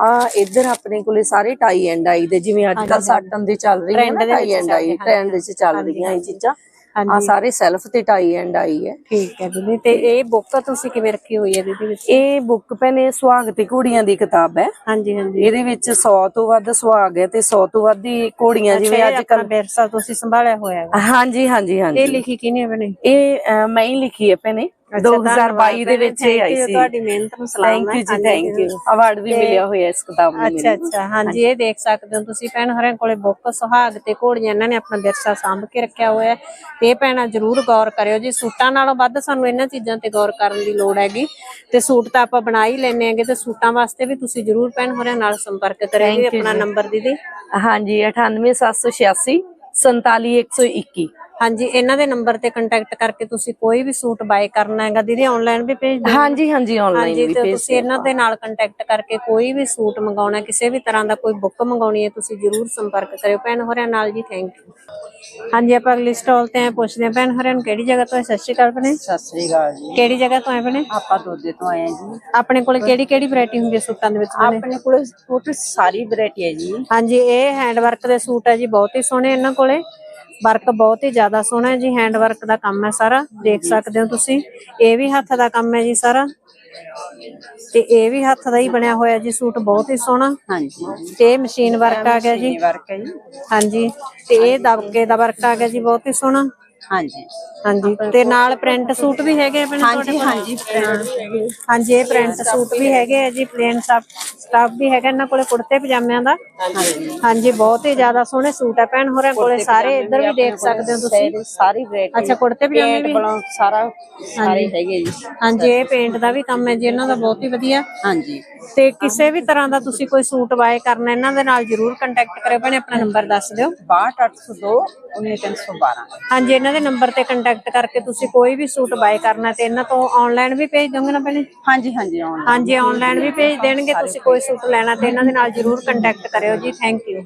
ਆ ਇੱਧਰ ਆਪਣੇ ਕੋਲੇ ਸਾਰੇ ਟਾਈ ਐਂਡ ਆਈ ਦੇ ਜਿਵੇਂ ਅੱਜ ਕੱਲ ਸਾਟਨ ਦੇ ਚੱਲ ਰਹੀ ਹੈ ਟਾਈ ਐਂਡ ਆਈ ਟ੍ਰੈਂਡ ਵਿੱਚ ਚੱਲ ਰਹੀਆਂ ਇਹ ਚੀਜ਼ਾਂ। ਆ। ਸਾਰੇ ਸੈਲਫ ਤੇ ਟਾਈ ਐਂਡ ਆਈ ਹੈ। ਠੀਕ ਹੈ ਦੀਦੀ ਤੇ ਇਹ ਬੁੱਕ ਤੁਸੀਂ ਕਿਵੇਂ ਰੱਖੀ ਹੋਈ ਹੈ ਦੀਦੀ ਵਿੱਚ? ਇਹ ਬੁੱਕ ਭੈਣੇ ਸੁਹਾਗ ਤੇ ਘੋੜੀਆਂ ਦੀ ਕਿਤਾਬ ਹੈ। ਹਾਂਜੀ ਹਾਂਜੀ। ਇਹਦੇ ਵਿੱਚ 100 ਤੋਂ ਵੱਧ ਸੁਹਾਗ ਹੈ ਤੇ 100 ਤੋਂ ਵੱਧ ਹੀ ਘੋੜੀਆਂ ਜਿਵੇਂ ਅੱਜ ਇਹ ਕੱਲ ਵਿਰਸਾ ਤੁਸੀਂ ਸੰਭਾਲਿਆ ਹੋਇਆ ਹੈ। ਹਾਂਜੀ ਹਾਂਜੀ ਇਹ ਹਾਂਜੀ ਲਿਖੀ ਕਿਨੇ ਬਣੇ ਇਹ ਮੈਂ ਹੀ ਲਿਖੀ ਹੈ ਭੈਣੇ। 2022 ਦੇ ਵਿੱਚ ਇਹ ਆਈ ਸੀ। ਤੁਹਾਡੀ ਮਿਹਨਤ ਨੂੰ ਸਲਾਮ ਥੈਂਕ ਯੂ ਜੀ ਥੈਂਕ ਯੂ ਅਵਾਰਡ ਵੀ ਮਿਲਿਆ ਹੋਇਆ ਇਸ ਕਿਤਾਬ ਨੂੰ ਅੱਛਾ ਅੱਛਾ ਹਾਂਜੀ ਇਹ ਦੇਖ ਸਕਦੇ ਹੋ ਤੁਸੀਂ ਭੈਣ ਹਰਿਆਂ ਕੋਲੇ ਬੁੱਕ ਸੁਹਾਗ ਤੇ ਘੋੜੀਆਂ ਇਹਨਾਂ ਨੇ ਆਪਣਾ ਵਿਰਸਾ ਸਾਂਭ ਕੇ ਰੱਖਿਆ ਹੋਇਆ ਹੈ। ਤੇ ਇਹ ਭੈਣਾਂ ਜਰੂਰ ਗੌਰ ਕਰਿਓ ਜੀ। ਸੂਟਾਂ ਨਾਲੋਂ ਵੱਧ ਸਾਨੂੰ ਇਹਨਾਂ ਚੀਜ਼ਾਂ ਤੇ ਗੌਰ ਕਰਨ ਦੀ ਲੋੜ ਹੈਗੀ। ਤੇ ਸੂਟ ਤਾਂ ਆਪਾਂ ਬਣਾ ਹੀ ਲੈਨੇ ਆਂਗੇ ਤੇ ਸੂਟਾਂ ਵਾਸਤੇ ਵੀ ਤੁਸੀਂ ਜਰੂਰ ਭੈਣ ਹਰਿਆਂ ਨਾਲ ਸੰਪਰਕ ਕਰਿਓ ਆਪਣਾ ਨੰਬਰ ਦੀਦੀ। ਹਾਂਜੀ 98786 47121 ਹਾਂਜੀ ਇਹਨਾਂ ਦੇ ਨੰਬਰ ਤੇ ਕੰਟੈਕਟ ਕਰਕੇ ਤੁਸੀਂ ਕੋਈ ਵੀ ਸੂਟ ਬਾਏ ਕਰਨਾ ਹੈਗਾ ਦੀਦੀ ਆਨਲਾਈਨ ਵੀ ਭੇਜ ਦਿਓ। ਹਾਂਜੀ ਹਾਂਜੀ ਆਨਲਾਈਨ ਵੀ ਭੇਜ ਤੁਸੀਂ ਇਹਨਾਂ ਦੇ ਨਾਲ ਕੰਟੈਕਟ ਕਰਕੇ ਕੋਈ ਵੀ ਸੂਟ ਮੰਗਾਉਣਾ ਕਿਸੇ ਵੀ ਤਰ੍ਹਾਂ ਦਾ ਕੋਈ ਬੁੱਕ ਮੰਗਾਉਣੀ ਹੈ ਤੁਸੀਂ ਜਰੂਰ ਸੰਪਰਕ ਕਰਿਓ। ਭੈਣ ਹੋਰਿਆਂ ਨਾਲ ਜੀ ਥੈਂਕ ਯੂ ਹਾਂਜੀ ਆਪਾਂ ਅਗਲੀ ਸਟਾਲ ਤੇ ਪੁੱਛਦੇ ਹਾਂ। ਭੈਣ ਹੋਰਿਆਂ ਨੂੰ ਕਿਹੜੀ ਜਗ੍ਹਾ ਤੋਂ ਹੈ ਸਤਿ ਸ਼੍ਰੀ ਅਕਾਲ ਭੈਣੇ। ਸਤਿ ਸ੍ਰੀ ਅਕਾਲ ਜੀ। ਕਿਹੜੀ ਜਗ੍ਹਾ ਤੋਂ ਆਏ ਭੈਣੇ? ਆਪਾਂ ਦੋਦੇ ਤੋਂ ਆਏ ਜੀ। ਆਪਣੇ ਕੋਲ ਕਿਹੜੀ ਕਿਹੜੀ ਵੈਰਾਈਟੀ ਹੁੰਦੀ ਹੈ ਸੂਟਾਂ ਦੇ ਵਿੱਚ ਆਪਣੇ ਕੋਲ ਸੂਟ ਸਾਰੀ ਵੈਰਾਈਟੀ ਹੈ ਜੀ। ਹਾਂਜੀ ਇਹ ਹੈਂਡ ਵਰਕ ਦੇ ਸੂਟ ਹੈ ਜੀ ਬਹੁਤ ਹੀ ਸੋਹਣੇ ਇਹਨਾਂ ਕੋਲੇ। ਵਰਕ ਬਹੁਤ ਹੀ ਜ਼ਿਆਦਾ ਸੋਹਣਾ ਹੈ ਜੀ ਹੈਂਡ ਵਰਕ ਦਾ ਕੰਮ ਹੈ ਸਾਰਾ ਦੇਖ ਸਕਦੇ ਹੋ ਤੁਸੀਂ। ਇਹ ਵੀ ਹੱਥ ਦਾ ਕੰਮ ਹੈ ਜੀ ਸਾਰਾ। ਤੇ ਇਹ ਵੀ ਹੱਥ ਦਾ ਹੀ ਬਣਿਆ ਹੋਇਆ ਜੀ ਸੂਟ ਬਹੁਤ ਹੀ ਸੋਹਣਾ। ਹਾਂਜੀ। ਤੇ ਮਸ਼ੀਨ ਵਰਕ ਆ ਗਿਆ ਜੀ। ਹਾਂਜੀ। ਤੇ ਇਹ ਦਬਕੇ ਦਾ ਵਰਕ ਆ ਗਿਆ ਜੀ ਬਹੁਤ ਹੀ ਸੋਹਣਾ। ਹਾਂਜੀ। ਹਾਂਜੀ। ਤੇ ਨਾਲ ਪ੍ਰਿੰਟ ਸੂਟ ਵੀ ਹੈਗੇ ਆਪਣੇ ਹਾਂਜੀ? ਹਾਂਜੀ। ਹਾਂਜੀ ਇਹ ਪ੍ਰਿੰਟ ਸੂਟ ਵੀ ਹੈਗੇ ਆ ਜੀ ਪਲੇਨ ਸਟਾਫ ਵੀ ਹੈਗਾ ਇਹਨਾਂ ਕੋਲੇ ਕੁੜਤੇ ਪਜਾਮਿਆਂ ਦਾ। ਹਾਂਜੀ। ਬਹੁਤ ਹੀ ਜ਼ਿਆਦਾ ਸੋਹਣੇ ਸੂਟ ਆ ਭੈਣ ਹੋਰਾਂ ਕੋਲੇ ਸਾਰੇ ਇੱਧਰ ਵੀ ਦੇਖ ਸਕਦੇ ਹੋ ਤੁਸੀਂ। ਸਾਰੀ ਵੈਰਾਈਟੀ ਅੱਛਾ ਕੁੜਤੇ ਪਜਾਮੇ ਵੀ? ਸਾਰਾ ਸਾਰੇ ਹੈਗੇ ਜੀ। ਹਾਂਜੀ ਇਹ ਪੇਂਟ ਦਾ ਵੀ ਕੰਮ ਹੈ ਜੀ ਇਹਨਾਂ ਦਾ ਬਹੁਤ ਹੀ ਵਧੀਆ। ਹਾਂਜੀ। ਤੇ ਕਿਸੇ ਵੀ ਤਰ੍ਹਾਂ ਦਾ ਤੁਸੀਂ ਕੋਈ ਸੂਟ ਬਾਏ ਕਰਨਾ ਇਹਨਾਂ ਦੇ ਨਾਲ ਜਰੂਰ ਕੰਟੈਕਟ ਕਰਿਓ ਭੈਣੇ ਆਪਣਾ ਨੰਬਰ ਦੱਸ ਦਿਓ। 62802 19312 ਹਾਂਜੀ ਇਹਨਾਂ ਦੇ ਨੰਬਰ ਤੇ ਕੰਟੈਕਟ ਕਰਕੇ ਤੁਸੀਂ ਕੋਈ ਵੀ ਸੂਟ ਬਾਏ ਕਰਨਾ ਤੇ ਇਹਨਾਂ ਤੋਂ ਆਨਲਾਈਨ ਵੀ ਭੇਜ ਦੋਗੇ ਨਾ ਭੈਣੇ ਹਾਂਜੀ ਹਾਂਜੀ ਆਉਣਾ ਹਾਂਜੀ ਆਨਲਾਈਨ ਵੀ ਭੇਜ ਦੇਣਗੇ ਤੁਸੀਂ ਕੋਈ ਸੂਟ ਲੈਣਾ ਤੇ ਇਹਨਾਂ ਦੇ ਨਾਲ ਜਰੂਰ ਕੰਟੈਕਟ ਕਰਿਓ ਜੀ ਥੈਂਕ ਯੂ